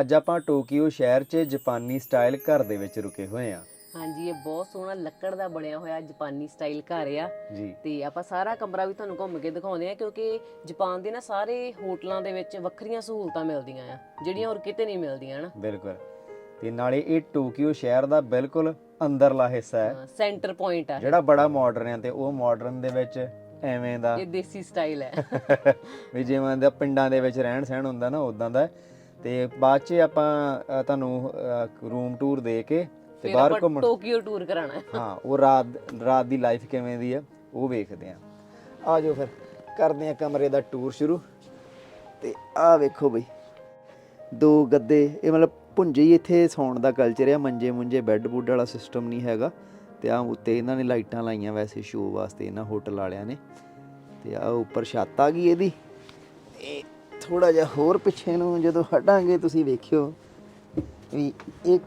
ਅੱਜ ਆਪਾਂ ਟੋਕੀਓ ਸ਼ਹਿਰ 'ਚ ਜਾਪਾਨੀ ਸਟਾਈਲ ਘਰ ਦੇ ਵਿੱਚ ਰੁਕੇ ਹੋਏ ਆ ਹਾਂਜੀ ਇਹ ਬਹੁਤ ਸੋਹਣਾ ਲੱਕੜ ਦਾ ਬਣਿਆ ਹੋਇਆ ਜਾਪਾਨੀ ਸਟਾਈਲ ਘਰ ਆ। ਜੀ। ਤੇ ਆਪਾਂ ਸਾਰਾ ਕਮਰਾ ਵੀ ਤੁਹਾਨੂੰ ਘੁੰਮ ਕੇ ਦਿਖਾਉਂਦੇ ਆ ਕਿਉਂਕਿ ਜਾਪਾਨ ਦੇ ਨਾ ਸਾਰੇ ਹੋਟਲਾਂ ਦੇ ਵਿੱਚ ਵੱਖਰੀਆਂ ਸਹੂਲਤਾਂ ਮਿਲਦੀਆਂ ਆ ਜਿਹੜੀਆਂ ਹੋਰ ਕਿਤੇ ਨਹੀਂ ਮਿਲਦੀਆਂ ਹਨ? ਬਿਲਕੁਲ। ਤੇ ਨਾਲੇ ਇਹ ਟੋਕੀਓ ਸ਼ਹਿਰ ਦਾ ਬਿਲਕੁਲ ਅੰਦਰਲਾ ਹਿੱਸਾ ਹੈ। ਸੈਂਟਰ ਪੁਆਇੰਟ ਆ। ਜਿਹੜਾ ਬੜਾ ਮਾਡਰਨ ਹੈ ਤੇ ਉਹ ਮਾਡਰਨ ਦੇ ਵਿੱਚ ਐਵੇਂ ਦਾ। ਇਹ ਦੇਸੀ ਸਟਾਈਲ ਹੈ। ਵੀ ਜਿਵੇਂ ਦਾ ਪਿੰਡਾਂ ਦੇ ਵਿੱਚ ਰਹਿਣ ਸਹਿਣ ਹੁੰਦਾ ਨਾ ਉਦਾਂ ਦਾ। ਤੇ ਬਾਅਦ 'ਚ ਆਪਾਂ ਅ, ਤੁਹਾਨੂੰ ਰੂਮ ਟੂਰ ਦੇ ਕੇ ਤੇ ਫਿਰ ਬਾਹਰ ਆਪਾਂ ਘੁੰਮਣ ਟੋਕੀਓ ਟੂਰ ਕਰਾਣਾ ਹੈ ਹਾਂ ਉਹ ਰਾਤ ਰਾਤ ਦੀ ਲਾਈਫ ਕਿਵੇਂ ਦੀ ਆ ਉਹ ਵੇਖਦੇ ਆ। ਆ ਜਾਓ ਫਿਰ ਕਰਦੇ ਆ ਕਮਰੇ ਦਾ ਟੂਰ ਸ਼ੁਰੂ। ਤੇ ਆ ਵੇਖੋ ਬਈ ਦੋ ਗੱਦੇ ਇਹ ਮਤਲਬ ਪੁੰਜੇ ਹੀ ਇੱਥੇ ਸੌਣ ਦਾ ਕਲਚਰ ਆ ਮੰਜੇ ਮੁੰਜੇ ਬੈੱਡ ਬੁੱਡ ਵਾਲਾ ਸਿਸਟਮ ਨਹੀਂ ਹੈਗਾ। ਤੇ ਆ ਉੱਤੇ ਇਹਨਾਂ ਨੇ ਲਾਈਟਾਂ ਲਾਈਆਂ ਵੈਸੇ ਸ਼ੋਅ ਵਾਸਤੇ ਇਹਨਾਂ ਹੋਟਲ ਵਾਲਿਆਂ ਨੇ। ਤੇ ਆ ਉੱਪਰ ਛੱਤ ਆ ਗਈ ਇਹਦੀ। ਇਹ ਥੋੜਾ ਜਿਹਾ ਹੋਰ ਪਿੱਛੇ ਨੂੰ ਜਦੋਂ ਹਟਾਂਗੇ ਤੁਸੀਂ ਵੇਖਿਓ ਵੀ ਇਹ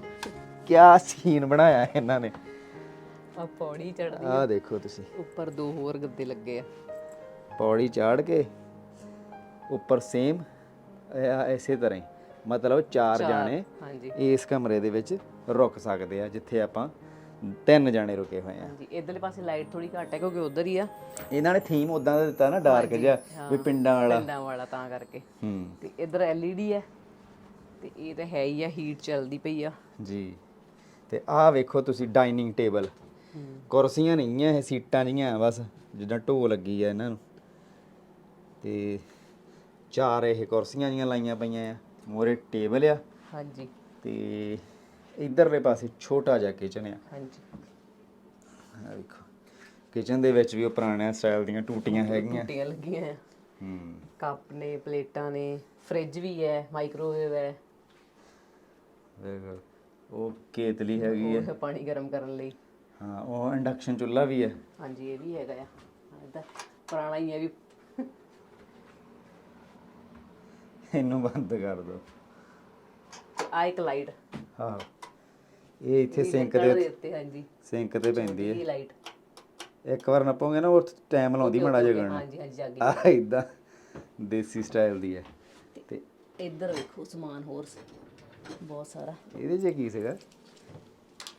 ਕਿਆ ਸੀਨ ਬਣਾਇਆ ਇਹਨਾਂ ਨੇ। ਆ ਪੌੜੀ ਚੜਦੀ ਆ। ਦੇਖੋ ਤੁਸੀਂ। ਉੱਪਰ ਦੋ ਹੋਰ ਗੱਦੇ ਲੱਗੇ ਆ। ਪੌੜੀ ਚਾੜ ਕੇ ਉੱਪਰ ਸੇਮ ਐਸੇ ਤਰ੍ਹਾਂ ਹੀ। ਮਤਲਬ ਚਾਰ ਜਾਣੇ ਹਾਂਜੀ। ਇਸ ਕਮਰੇ ਦੇ ਵਿੱਚ ਰੁਕ ਸਕਦੇ ਆ ਜਿੱਥੇ ਆਪਾਂ ਤਿੰਨ ਜਾਣੇ ਰੁਕੇ ਹੋਏ ਆ। ਹਾਂਜੀ ਇਧਰਲੇ ਪਾਸੇ ਲਾਈਟ ਥੋੜੀ ਘੱਟ ਹੈ ਕਿਉਂਕਿ ਉਧਰ ਹੀ ਆ। ਇਹਨਾਂ ਨੇ ਥੀਮ ਉਦਾਂ ਦਾ ਦਿੱਤਾ ਨਾ ਡਾਰਕ ਜਿਹਾ ਵੀ ਪਿੰਡਾਂ ਵਾਲਾ। ਪਿੰਡਾਂ ਵਾਲਾ ਤਾਂ ਕਰਕੇ। ਹੂੰ। ਤੇ ਇਧਰ ਐਲਈਡੀ ਹੈ ਤੇ ਇਹ ਤਾਂ ਹੈ ਹੀ ਆ ਹੀਟ ਚੱਲਦੀ ਪਈ ਆ। ਜੀ। ਤੇ ਆਹ ਵੇਖੋ ਤੁਸੀਂ ਡਾਈਨਿੰਗ ਟੇਬਲ ਕੁਰਸੀਆਂ ਨਹੀਂ ਆ ਇਹ ਸੀਟਾਂ ਜੀਆਂ ਬਸ ਜਿੱਦਾਂ ਢੋ ਲੱਗੀ ਆ ਇਹਨਾਂ ਨੂੰ। ਤੇ ਚਾਰ ਇਹ ਕੁਰਸੀਆਂ ਜੀਆਂ ਲਾਈਆਂ ਪਈਆਂ ਆ ਮੋਰੇ ਟੇਬਲ ਆ। ਹਾਂਜੀ। ਤੇ ਇਧਰਲੇ ਪਾਸੇ ਛੋਟਾ ਜਿਹਾ ਕਿਚਨ ਆ। ਹਾਂਜੀ। ਆਹ ਵੇਖੋ ਕਿਚਨ ਦੇ ਵਿੱਚ ਵੀ ਉਹ ਪੁਰਾਣੇ ਸਟਾਈਲ ਦੀਆਂ ਟੂਟੀਆਂ ਹੈਗੀਆਂ। ਟੂਟੀਆਂ ਲੱਗੀਆਂ ਆ। ਹੂੰ। ਕੱਪ ਨੇ ਪਲੇਟਾਂ ਨੇ ਫ੍ਰਿਜ ਵੀ ਹੈ ਮਾਈਕ੍ਰੋਵੇਵ ਹੈ। ਵੇਖੋ ਉਹ ਕੇਤਲੀ ਹੈਗੀ ਆ ਉਹ ਪਾਣੀ ਗਰਮ ਕਰਨ ਲਈ। ਹਾਂ ਉਹ ਇੰਡਕਸ਼ਨ ਚੁੱਲ੍ਹਾ ਵੀ ਹੈ। ਹਾਂਜੀ ਇਹ ਵੀ ਹੈਗਾ ਆ। ਇਹਦਾ ਪੁਰਾਣਾ ਹੀ ਹੈ ਵੀ। ਇਹਨੂੰ ਬੰਦ ਕਰ ਦੋ। ਆ ਇੱਕ ਲਾਈਟ ਹਾਂ ਇਹ ਇੱਥੇ ਸਿੰਕ ਦੇ ਉੱਤੇ ਹਾਂਜੀ। ਸਿੰਕ ਤੇ ਪੈਂਦੀ ਲਾਈਟ ਹੈ। ਇੱਕ ਵਾਰ ਨੱਪੋਗੇ ਨਾ ਉਹ ਟਾਈਮ ਲਾਉਂਦੀ ਮਾੜਾ ਜਿਹਾ ਗਣ। ਹਾਂਜੀ ਹਾਂਜੀ ਗਈ ਆ ਇਦਾਂ ਦੇਸੀ ਸਟਾਈਲ ਦੀ ਹੈ। ਤੇ ਇੱਧਰ ਵੇਖੋ ਸਮਾਨ ਹੋਰ। ਬਹੁਤ ਸਾਰਾ। ਇਹਦੇ 'ਚ ਕੀ ਸੀਗਾ?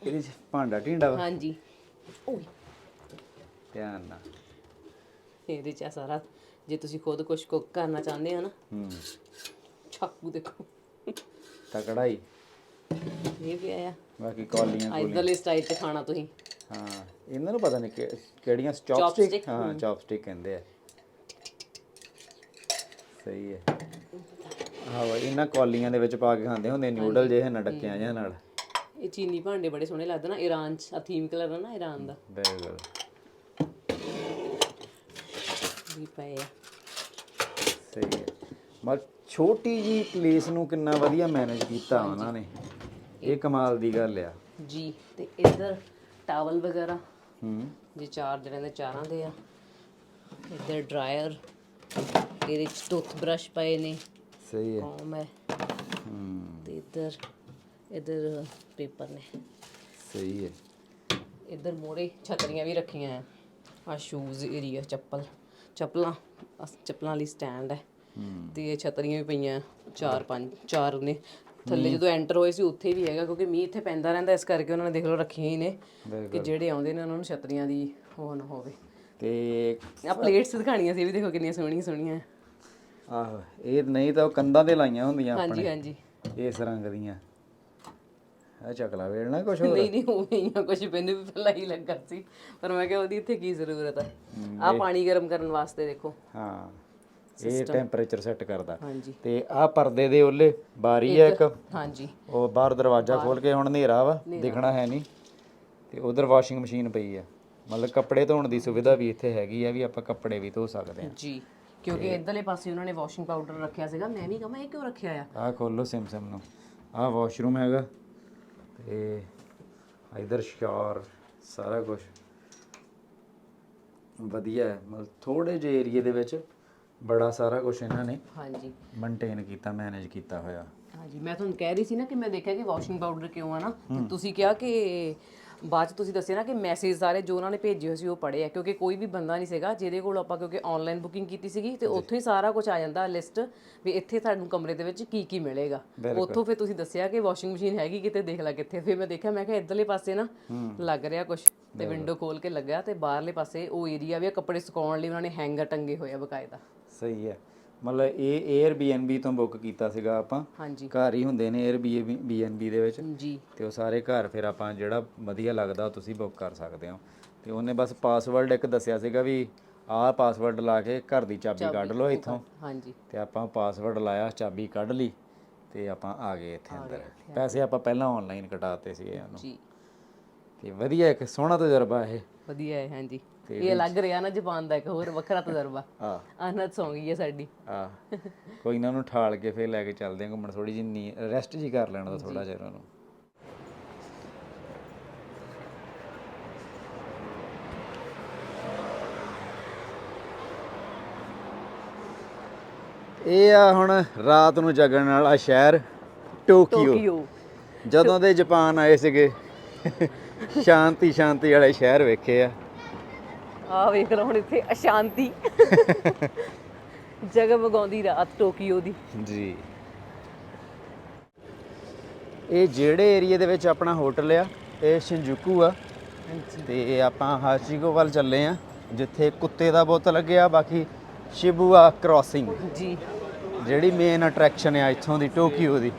ਇਹਦੇ 'ਚ ਭਾਂਡਾ ਢੀਂਡਾ ਵਾ। ਹਾਂਜੀ। ਓਏ। ਧਿਆਨ ਨਾਲ। ਇਹਦੇ ਚ ਸਾਰਾ। ਜੇ ਤੁਸੀਂ ਖੁਦ ਕੁਝ ਕੁੱਕ ਕਰਨਾ ਚਾਹੁੰਦੇ ਹੋ ਨਾ। ਹੂੰ। ਚਾਕੂ ਦੇਖੋ। ਤਕੜਾ ਹੀ ਇਹ ਵੀ ਆਇਆ। ਬਾਕੀ ਕੌਲੀਆਂ ਆ ਇਧਰਲੇ ਸਟਾਈਲ ਤੇ ਖਾਣਾ ਤੁਸੀਂ। ਹਾਂ ਇਹਨਾਂ ਨੂੰ ਪਤਾ ਨਹੀਂ ਕਿ- ਕਿਹੜੀਆਂ Chopstick? ਚੌਪਸਟਿਕ ਹਾਂ। ਚੌਪਸਟਿਕ ਕਹਿੰਦੇ ਆ। ਸਹੀ ਹੈ। ਹਾਂ ਵਾ ਇਹਨਾਂ ਕੌਲੀਆਂ ਦੇ ਵਿੱਚ ਪਾ ਕੇ ਖਾਂਦੇ ਹੁੰਦੇ ਨਿਊਡਲ ਜਿਹੇ ਨਾ ਡੱਕਿਆਂ ਜਿਹਾ ਨਾਲ। ਇਹ ਚੀਨੀ ਭਾਂਡੇ ਬੜੇ ਸੋਹਣੇ ਲੱਗਦੇ ਨਾ ਈਰਾਨ ਚ ਆ ਥੀਮ ਕਲਰ ਨਾ ਈਰਾਨ ਦਾ। ਬਿਲਕੁਲ। ਵੀ ਪਏ ਆ। ਸਹੀ ਹੈ। ਮਤਲਬ ਛੋਟੀ ਜੀ ਪਲੇਸ ਨੂੰ ਕਿੰਨਾ ਵਧੀਆ ਮੈਨੇਜ ਕੀਤਾ ਉਹਨਾਂ ਨੇ। ਇਹ ਕਮਾਲ ਦੀ ਗੱਲ ਆ। ਜੀ ਤੇ ਇੱਧਰ ਟਾਵਲ ਵਗੈਰਾ। ਹੂੰ। ਜੇ ਚਾਰ ਜਣਿਆਂ ਦੇ ਚਾਰਾਂ ਦੇ ਆ। ਇੱਧਰ ਡਰਾਇਰ ਇਹਦੇ ਚ ਟੁੱਥ ਬ੍ਰਸ਼ ਪਏ ਨੇ। ਸਹੀ ਹੈ ਕੌਮ ਹੈ। ਹੂੰ। ਤੇ ਇੱਧਰ ਇੱਧਰ ਪੇਪਰ ਨੇ। ਸਹੀ ਹੈ ਇੱਧਰ ਮੋਰੇ ਛਤਰੀਆਂ ਵੀ ਰੱਖੀਆਂ ਆ। ਆ ਸ਼ੂਜ਼ ਏਰੀਆ ਚੱਪਲ। ਚੱਪਲਾਂ ਆਹ ਚੱਪਲਾਂ ਲਈ ਸਟੈਂਡ ਹੈ। ਹੂੰ। ਤੇ ਇਹ ਛਤਰੀਆਂ ਵੀ ਪਈਆਂ ਚਾਰ ਪੰਜ ਚਾਰ ਨੇ। ਥੱਲੇ ਜਦੋਂ ਐਂਟਰ ਹੋਏ ਸੀ ਉੱਥੇ ਵੀ ਹੈਗਾ ਕਿਉਂਕਿ ਮੀਂਹ ਇੱਥੇ ਪੈਂਦਾ ਰਹਿੰਦਾ ਇਸ ਕਰਕੇ ਉਹਨਾਂ ਨੇ ਦੇਖ ਲਓ ਰੱਖੀਆਂ ਹੀ ਨੇ ਕਿ ਜਿਹੜੇ ਆਉਂਦੇ ਨੇ ਉਹਨਾਂ ਨੂੰ ਛਤਰੀਆਂ ਦੀ ਉਹ ਨਾ ਹੋਵੇ। ਤੇ ਆ ਪਲੇਟਸ ਦਿਖਾਣੀਆਂ ਸੀ ਇਹ ਵੀ ਦੇਖੋ ਕਿੰਨੀਆਂ ਸੋਹਣੀਆਂ ਸੋਹਣੀਆਂ। ਆਹੋ ਇਹ ਨਹੀਂ ਤਾਂ ਉਹ ਕੰਧਾਂ ਤੇ ਲਾਈਆਂ ਹੁੰਦੀਆਂ ਹਾਂਜੀ ਆਪਣੇ। ਹਾਂਜੀ ਇਸ ਰੰਗ ਦੀਆਂ। ਆ ਚਕਲਾ ਵੇਲਣਾ ਕੁਛ ਹੋਰ? ਨਹੀਂ ਨਹੀਂ ਨਹੀਂ ਕੁਝ ਮੈਨੂੰ ਵੀ ਪਹਿਲਾਂ ਹੀ ਲੱਗਾ ਸੀ। ਪਰ ਮੈਂ ਕਿਹਾ ਉਹਦੀ ਇੱਥੇ ਕੀ ਜ਼ਰੂਰਤ ਹੈ ਆ ਪਾਣੀ ਗਰਮ ਕਰਨ ਵਾਸਤੇ ਦੇਖੋ। ਹਾਂ। ਇਹ ਟੈਂਪਰੇਚਰ ਸੈੱਟ ਕਰਦਾ। ਹਾਂਜੀ। ਤੇ ਆ ਪਰਦੇ ਦੇ ਉੱਲੇ ਬਾਰੀ ਹੈ ਇੱਕ। ਹਾਂਜੀ। ਉਹ ਬਾਹਰ ਦਰਵਾਜ਼ਾ ਖੋਲ ਕੇ ਹੁਣ ਹਨੇਰਾ ਵਾ ਦਿਖਣਾ ਹੈ ਨਹੀਂ। ਤੇ ਉਧਰ ਵਾਸ਼ਿੰਗ ਮਸ਼ੀਨ ਪਈ ਆ। ਮਤਲਬ ਕੱਪੜੇ ਧੋਣ ਦੀ ਸੁਵਿਧਾ ਵੀ ਇੱਥੇ ਹੈਗੀ ਆ ਵੀ ਆਪਾਂ ਕੱਪੜੇ ਵੀ ਧੋ ਸਕਦੇ ਆ ਜੀ ਕਿਉਂਕਿ ਇਧਰਲੇ ਪਾਸੇ ਉਹਨਾਂ ਨੇ ਵਾਸ਼ਿੰਗ ਪਾਊਡਰ ਰੱਖਿਆ ਸੀਗਾ। ਮੈਂ ਵੀ ਕਹਾਂ ਇਹ ਕਿਉਂ ਰੱਖਿਆ ਆ? ਆਹ ਖੋਲੋ ਸਿਮ ਸਿਮ ਨੂੰ। ਆਹ ਵਾਸ਼ਰੂਮ ਹੈਗਾ। ਤੇ ਇਧਰ ਸ਼ਾਰ ਸਾਰਾ ਕੁਝ ਵਧੀਆ ਹੈ। ਮਤਲਬ ਥੋੜੇ ਜਿਹੇ ਏਰੀਏ ਦੇ ਵਿੱਚ ਬੜਾ ਸਾਰਾ ਕੁਝ ਇਹਨਾਂ ਨੇ ਹਾਂਜੀ। ਮੇਨਟੇਨ ਕੀਤਾ ਮੈਨੇਜ ਕੀਤਾ ਹੋਇਆ। ਹਾਂਜੀ ਮੈਂ ਤੁਹਾਨੂੰ ਕਹਿ ਰਹੀ ਸੀ ਨਾ ਕਿ ਮੈਂ ਦੇਖਿਆ ਕਿ ਵਾਸ਼ਿੰਗ ਪਾਊਡਰ ਕਿਉਂ ਆ ਨਾ ਤੇ ਤੁਸੀਂ ਕਿਹਾ ਕਿ ਬਾਅਦ ਚ ਤੁਸੀਂ ਦੱਸਿਆ ਨਾ ਕਿ ਮੈਸੇਜ ਸਾਰੇ ਜੋ ਉਹਨਾਂ ਨੇ ਭੇਜੇ ਹੋਏ ਸੀ ਉਹ ਪੜ੍ਹੇ ਆ ਕਿਉਂਕਿ ਕੋਈ ਵੀ ਬੰਦਾ ਨਹੀਂ ਸੀਗਾ ਜਿਹਦੇ ਕੋਲ ਆਪਾਂ ਕਿਉਂਕਿ ਆਨਲਾਈਨ ਬੁਕਿੰਗ ਕੀਤੀ ਸੀਗੀ ਤੇ ਉੱਥੋਂ ਹੀ ਸਾਰਾ ਕੁਝ ਆ ਜਾਂਦਾ ਲਿਸਟ ਵੀ ਇੱਥੇ ਤੁਹਾਨੂੰ ਕਮਰੇ ਦੇ ਵਿੱਚ ਕੀ ਕੀ ਮਿਲੇਗਾ। ਉੱਥੋਂ ਫਿਰ ਤੁਸੀਂ ਦੱਸਿਆ ਕਿ ਵਾਸ਼ਿੰਗ ਮਸ਼ੀਨ ਹੈਗੀ ਕਿਤੇ ਦੇਖ ਲੈ ਕਿੱਥੇ। ਫਿਰ ਮੈਂ ਦੇਖਿਆ ਮੈਂ ਕਿਹਾ ਇਧਰਲੇ ਪਾਸੇ ਨਾ ਲੱਗ ਰਿਹਾ ਕੁਝ ਤੇ ਵਿੰਡੋ ਖੋਲ ਕੇ ਲੱਗਿਆ ਤੇ ਬਾਹਰਲੇ ਪਾਸੇ ਉਹ ਏਰੀਆ ਵੀ ਕੱਪੜੇ ਸੁਕਾਉਣ ਲਈ ਉਹਨਾਂ ਨੇ ਹੈਂਗਰ ਟੰਗੇ ਹੋਏ ਆ ਬਕਾਇਦਾ। ਸਹੀ ਹੈ। ਮਤਲਬ ਇਹ Airbnb ਤੋਂ ਬੁੱਕ ਕੀਤਾ ਸੀਗਾ ਆਪਾਂ। ਹਾਂਜੀ। ਘਰ ਹੀ ਹੁੰਦੇ ਨੇ Airbnb ਦੇ ਵਿੱਚ। ਜੀ। ਤੇ ਉਹ ਸਾਰੇ ਘਰ ਫਿਰ ਆਪਾਂ ਜਿਹੜਾ ਵਧੀਆ ਲੱਗਦਾ ਤੁਸੀਂ ਬੁੱਕ ਕਰ ਸਕਦੇ ਹੋ। ਤੇ ਉਹਨੇ ਬਸ ਪਾਸਵਰਡ ਇੱਕ ਦੱਸਿਆ ਸੀਗਾ ਵੀ ਆਹ ਪਾਸਵਰਡ ਲਾ ਕੇ ਘਰ ਦੀ ਚਾਬੀ ਕੱਢ ਲਓ ਇੱਥੋਂ। ਹਾਂਜੀ। ਤੇ ਆਪਾਂ ਪਾਸਵਰਡ ਲਾਇਆ ਚਾਬੀ ਕੱਢ ਲਈ ਤੇ ਆਪਾਂ ਆ ਗਏ ਇੱਥੇ ਅੰਦਰ। ਪੈਸੇ ਆਪਾਂ ਪਹਿਲਾਂ ਆਨਲਾਈਨ ਕਟਾਤੇ ਸੀਗੇ ਉਹਨੂੰ। ਜੀ। ਤੇ ਵਧੀਆ ਇੱਕ ਸੋਹਣਾ ਤਜਰਬਾ ਇਹ। ਵਧੀਆ ਹੈ ਹਾਂਜੀ। ਇਹ ਲੱਗ ਰਿਹਾ ਨਾ ਜਾਪਾਨ ਦਾ ਇੱਕ ਹੋਰ ਵੱਖਰਾ ਤਜਰਬਾ। ਆ ਆਨੰਦ ਸੌਂ ਗਈ ਹੈ ਸਾਡੀ। ਆ ਕੋਈ ਨਾ ਉਹਨੂੰ ਠਾਲ ਕੇ ਫੇਰ ਲੈ ਕੇ ਚੱਲਦੇ ਆ ਘੁੰਮਣ ਥੋੜੀ ਜਿਹੀ ਰੈਸਟ ਜੀ ਕਰ ਲੈਣ ਦਾ ਥੋੜਾ ਜਿਹਾ ਉਹਨੂੰ। ਇਹ ਆ ਹੁਣ ਰਾਤ ਨੂੰ ਜਗਣ ਵਾਲਾ ਸ਼ਹਿਰ ਟੋਕੀਓ। ਜਦੋਂ ਦੇ ਜਾਪਾਨ ਆਏ ਸੀਗੇ ਸ਼ਾਂਤੀ ਸ਼ਾਂਤੀ ਵਾਲੇ ਸ਼ਹਿਰ ਵੇਖੇ ਆ। ਆ ਵੇਖ ਲਓ ਹੁਣ ਇੱਥੇ ਅਸ਼ਾਂਤੀ। ਜਗਮਗਾਉਂਦੀ ਰਾਤ ਟੋਕੀਓ ਦੀ। ਜੀ। ਇਹ ਜਿਹੜੇ ਏਰੀਆ ਦੇ ਵਿੱਚ ਆਪਣਾ ਹੋਟਲ ਆ ਇਹ ਸ਼ਿੰਜੂਕੂ ਆ। ਤੇ ਆਪਾਂ ਹਾਸ਼ੀਗੋ ਵੱਲ ਚੱਲੇ ਆ ਜਿੱਥੇ ਕੁੱਤੇ ਦਾ ਬੁੱਤ ਲੱਗਿਆ ਬਾਕੀ ਸ਼ਿਬੂਆ ਕ੍ਰਾਸਿੰਗ। ਜੀ। ਜਿਹੜੀ ਮੇਨ ਅਟਰੈਕਸ਼ਨ ਆ ਇੱਥੋਂ ਦੀ ਟੋਕੀਓ ਦੀ।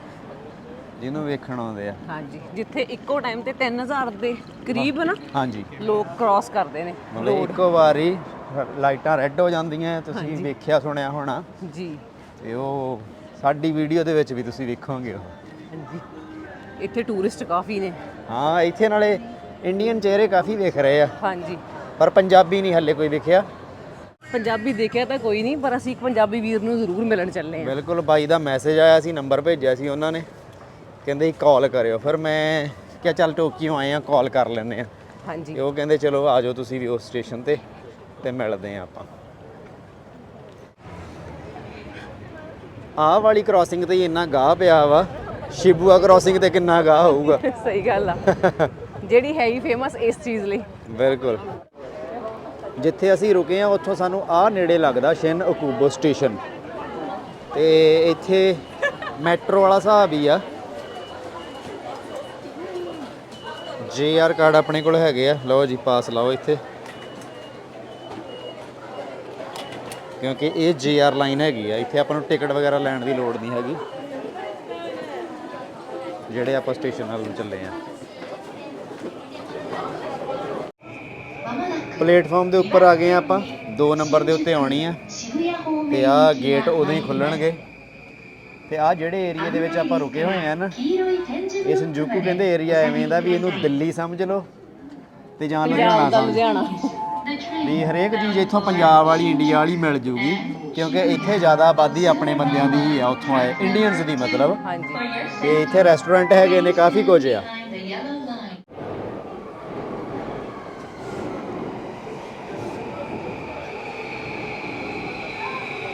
ਜਿਹਨੂੰ ਵੇਖਣ ਆਉਂਦੇ ਆ। ਹਾਂਜੀ ਜਿੱਥੇ ਇੱਕੋ ਟਾਈਮ ਤੇ 3000 ਦੇ ਕਰੀਬ ਨਾ ਹਾਂਜੀ। ਲੋਕ ਕ੍ਰਾਸ ਕਰਦੇ ਨੇ ਮਤਲਬ ਇੱਕੋ ਵਾਰੀ ਲਾਈਟਾਂ ਰੈੱਡ ਹੋ ਜਾਂਦੀਆਂ ਤੁਸੀਂ ਵੇਖਿਆ ਸੁਣਿਆ ਹੋਣਾ। ਜੀ। ਤੇ ਉਹ ਸਾਡੀ ਵੀਡੀਓ ਦੇ ਵਿੱਚ ਵੀ ਤੁਸੀਂ ਵੇਖੋਗੇ ਉਹ। ਹਾਂਜੀ। ਇੱਥੇ ਟੂਰਿਸਟ ਕਾਫੀ ਨੇ। ਹਾਂ ਇੱਥੇ ਨਾਲੇ ਇੰਡੀਅਨ ਚਿਹਰੇ ਕਾਫੀ ਵੇਖ ਰਹੇ ਆ। ਹਾਂਜੀ। ਪਰ ਪੰਜਾਬੀ ਨਹੀਂ ਹੱਲੇ ਕੋਈ ਵੇਖਿਆ। ਪੰਜਾਬੀ ਦੇਖਿਆ ਤਾਂ ਕੋਈ ਨਹੀਂ ਪਰ ਅਸੀਂ ਇੱਕ ਪੰਜਾਬੀ ਵੀਰ ਨੂੰ ਜ਼ਰੂਰ ਮਿਲਣ ਚੱਲੇ ਆ ਬਿਲਕੁਲ ਬਾਈ ਦਾ ਮੈਸੇਜ ਆਇਆ ਸੀ ਨੰਬਰ ਭੇਜਿਆ ਸੀ ਉਹਨਾਂ ਨੇ। ਕਹਿੰਦੇ ਕਾਲ ਕਰਿਓ। ਫਿਰ ਮੈਂ ਕਿਹਾ ਚੱਲ ਟੋਕੀਓ ਆਏ ਆ ਕਾਲ ਕਰ ਲੈਂਦੇ ਆ ਹਾਂਜੀ। ਤੇ ਉਹ ਕਹਿੰਦੇ ਚਲੋ ਆ ਜਾਓ ਤੁਸੀਂ ਵੀ ਉਸ ਸਟੇਸ਼ਨ ਤੇ ਤੇ ਮਿਲਦੇ ਆ ਆਪਾਂ। ਆਹ ਵਾਲੀ ਕ੍ਰਾਸਿੰਗ ਤੇ ਹੀ ਇੰਨਾ ਗਾਹ ਪਿਆ ਵਾ। ਸ਼ਿਬੂਆ ਕ੍ਰਾਸਿੰਗ ਤੇ ਕਿੰਨਾ ਗਾਹ ਹੋਊਗਾ। ਸਹੀ ਗੱਲ ਆ। ਜਿਹੜੀ ਹੈ ਹੀ ਫੇਮਸ ਇਸ ਚੀਜ਼ ਲਈ। ਬਿਲਕੁਲ। ਜਿੱਥੇ ਅਸੀਂ ਰੁਕੇ ਆ ਉੱਥੋਂ ਸਾਨੂੰ ਆਹ ਨੇੜੇ ਲੱਗਦਾ ਸ਼ਿਨ ਅਕੂਬੋ ਸਟੇਸ਼ਨ ਤੇ ਇੱਥੇ ਮੈਟਰੋ ਵਾਲਾ ਹਿਸਾਬ ਹੀ ਆ। ਜੀਆਰ ਕਾਰਡ ਆਪਣੇ ਕੋਲ ਹੈਗੇ ਆ। ਲਓ ਜੀ ਪਾਸ ਲਾਓ ਇੱਥੇ। ਕਿਉਂਕਿ ਇਹ ਜੀਆਰ ਲਾਈਨ ਹੈਗੀ ਆ। ਇੱਥੇ ਆਪਾਂ ਨੂੰ ਟਿਕਟ ਵਗੈਰਾ ਲੈਣ ਦੀ ਲੋੜ ਨਹੀਂ ਹੈਗੀ। ਜਿਹੜੇ ਆਪਾਂ ਸਟੇਸ਼ਨ ਵੱਲ ਚੱਲੇ ਆ। ਪਲੇਟਫਾਰਮ ਦੇ ਉੱਪਰ ਆ ਗਏ ਆ ਆਪਾਂ। 2 ਨੰਬਰ ਦੇ ਉੱਤੇ ਆਉਣੀ ਆ। ਤੇ ਆਹ ਗੇਟ ਉਦੋਂ ਹੀ ਖੁੱਲਣਗੇ। ਤੇ ਆਹ ਜਿਹੜੇ ਏਰੀਆ ਦੇ ਵਿੱਚ ਆਪਾਂ ਰੁਕੇ ਹੋਏ ਆ ਨਾ ਇਹ ਸੰਜੂਕੂ ਕਹਿੰਦੇ ਏਰੀਆ ਐਵੇਂ ਦਾ ਵੀ ਇਹਨੂੰ ਦਿੱਲੀ ਸਮਝ ਲਓ ਤੇ ਜਾਂ ਲੁਧਿਆਣਾ ਦਾ ਸਮਝ ਲੁਧਿਆਣਾ। ਵੀ ਹਰੇਕ ਚੀਜ਼ ਇੱਥੋਂ ਪੰਜਾਬ ਵਾਲੀ ਇੰਡੀਆ ਵਾਲੀ ਮਿਲ ਜੂਗੀ ਕਿਉਂਕਿ ਇੱਥੇ ਜ਼ਿਆਦਾ ਆਬਾਦੀ ਆਪਣੇ ਬੰਦਿਆਂ ਦੀ ਹੀ ਆ ਉੱਥੋਂ ਆਏ ਇੰਡੀਅਨਸ ਦੀ ਮਤਲਬ। ਹਾਂਜੀ। ਤੇ ਇੱਥੇ ਰੈਸਟੋਰੈਂਟ ਹੈਗੇ ਨੇ ਕਾਫੀ ਕੁਝ ਆ।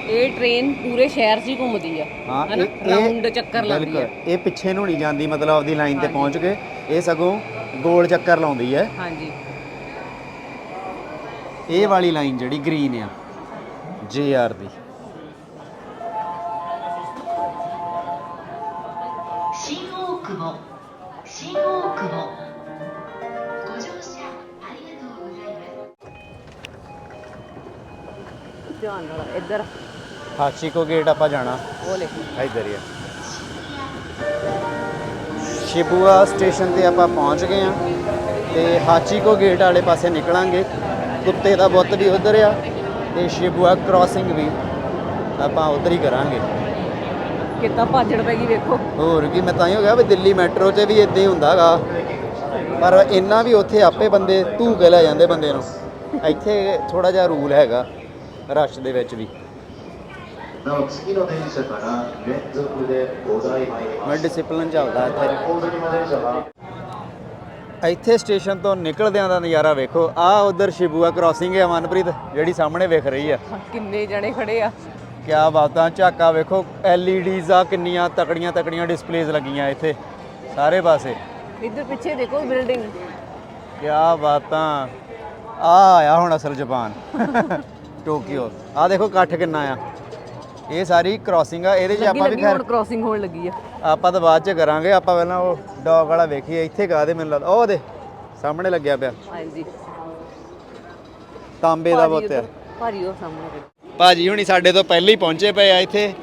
ਇਹ ਟ੍ਰੇਨ ਪੂਰੇ ਸ਼ਹਿਰ 'ਚ ਹੀ ਘੁੰਮਦੀ ਆ। ਹਾਂ ਹਨਾ? ਰਾਉਂਡ ਚੱਕਰ ਲਾਉਂਦੀ ਆ ਬਿਲਕੁਲ। ਇਹ ਪਿੱਛੇ ਨੂੰ ਨਹੀਂ ਜਾਂਦੀ ਮਤਲਬ ਆਪਦੀ ਲਾਈਨ ਤੇ ਪਹੁੰਚ ਕੇ ਇਹ ਸਗੋਂ ਗੋਲ ਚੱਕਰ ਲਾਉਂਦੀ ਹੈ। ਹਾਂਜੀ। ਇਹ ਵਾਲੀ ਲਾਈਨ ਜਿਹੜੀ ਗ੍ਰੀਨ ਆ ਜੇ ਆਰ ਦੀ ਜਾਣ ਵਾਲਾ ਇੱਧਰ ਹਾਚੀਕੋ ਗੇਟ ਆਪਾਂ ਜਾਣਾ। ਉਹ ਲੈ। ਇੱਧਰ ਹੀ ਆ। ਸ਼ਿਬੂਆ ਸਟੇਸ਼ਨ ਤੇ ਆਪਾਂ ਪਹੁੰਚ ਗਏ ਆ ਤੇ ਹਾਚੀਕੋ ਗੇਟ ਵਾਲੇ ਪਾਸੇ ਨਿਕਲਾਂਗੇ। ਕੁੱਤੇ ਦਾ ਬੁੱਤ ਵੀ ਉਧਰ ਆ ਤੇ ਸ਼ਿਬੂਆ ਕ੍ਰਾਸਿੰਗ ਵੀ ਆਪਾਂ ਉਧਰ ਹੀ ਕਰਾਂਗੇ। ਕਿੱਦਾਂ ਭਾਜੜ ਪੈ ਗਈ ਵੇਖੋ। ਹੋਰ ਕੀ ਮੈਂ ਤਾਂ ਹੀ ਹੋ ਗਿਆ ਵੀ ਦਿੱਲੀ ਮੈਟਰੋ 'ਚ ਵੀ ਇਦਾਂ ਹੀ ਹੁੰਦਾਗਾ। ਪਰ ਇੰਨਾ ਵੀ ਉੱਥੇ ਆਪੇ ਬੰਦੇ ਧੂ ਕੇ ਲੈ ਜਾਂਦੇ ਬੰਦੇ ਨੂੰ। ਇੱਥੇ ਥੋੜਾ ਜਿਹਾ ਰੂਲ ਹੈਗਾ ਰਸ਼ ਦੇ ਵਿੱਚ ਵੀ। なお次の電車から連続で5台参りま ਮੈਂ す。 ਡਿਸਪਲਿਨ ਚੱਲਦਾ ਇੱਥੇ 大関の電車は ਇੱਥੇ ਸਟੇਸ਼ਨ ਤੋਂ ਨਿਕਲਦਿਆਂ ਦਾ ਨਜ਼ਾਰਾ ਵੇਖੋ ਆ ਉਧਰ ਸ਼ਿਬੂਆ ਕ੍ਰਾਸਿੰਗ ਹੈ ਮਨਪ੍ਰੀਤ ਜਿਹੜੀ ਸਾਹਮਣੇ ਵਿਖ ਰਹੀ ਆ ਕਿੰਨੇ ਜਣੇ ਖੜੇ ਆ ਕਿਆ ਬਾਤਾਂ ਝਾਕਾ ਵੇਖੋ ਐਲਈਡੀਜ਼ ਆ ਕਿੰਨੀਆਂ ਤਕੜੀਆਂ ਤਕੜੀਆਂ ਡਿਸਪਲੇਜ਼ ਲੱਗੀਆਂ ਇੱਥੇ ਸਾਰੇ ਪਾਸੇ ਇੱਧਰ ਪਿੱਛੇ ਦੇਖੋ ਬਿਲਡਿੰਗ ਕੀ ਬਾਤਾਂ ਆ ਆਇਆ ਹੁਣ ਅਸਲ ਜਾਪਾਨ ਟੋਕੀਓ ਆ ਦੇਖੋ ਇਕੱਠ ਕਿੰਨਾ ਆ ਇਹ ਸਾਰੀ ਕ੍ਰਾਸਿੰਗ ਆ ਇਹਦੇ 'ਚ ਆਪਾਂ ਵੀ ਲੱਗੀ ਖੈਰ ਹੁਣ ਕ੍ਰਾਸਿੰਗ ਹੋਣ ਲੱਗੀ ਆ। ਆਪਾਂ ਤਾਂ ਬਾਅਦ 'ਚ ਕਰਾਂਗੇ ਆਪਾਂ ਪਹਿਲਾਂ ਉਹ ਡੌਗ ਵਾਲਾ ਵੇਖੀਏ ਇੱਥੇ ਕਾਦੇ ਮੈਨੂੰ ਲੱਗਦਾ। ਉਹ ਦੇ ਸਾਹਮਣੇ ਲੱਗਿਆ ਪਿਆ। ਹਾਂਜੀ। ਤਾਂਬੇ ਦਾ ਬੁੱਤ ਆ ਭਾਰੀ ਉਹ ਸਾਹਮਣੇ। ਭਾਜੀ ਹੁਣੀ ਸਾਡੇ ਤੋਂ ਪਹਿਲਾਂ ਹੀ ਪਹੁੰਚੇ ਪਏ ਆ ਇੱਥੇ।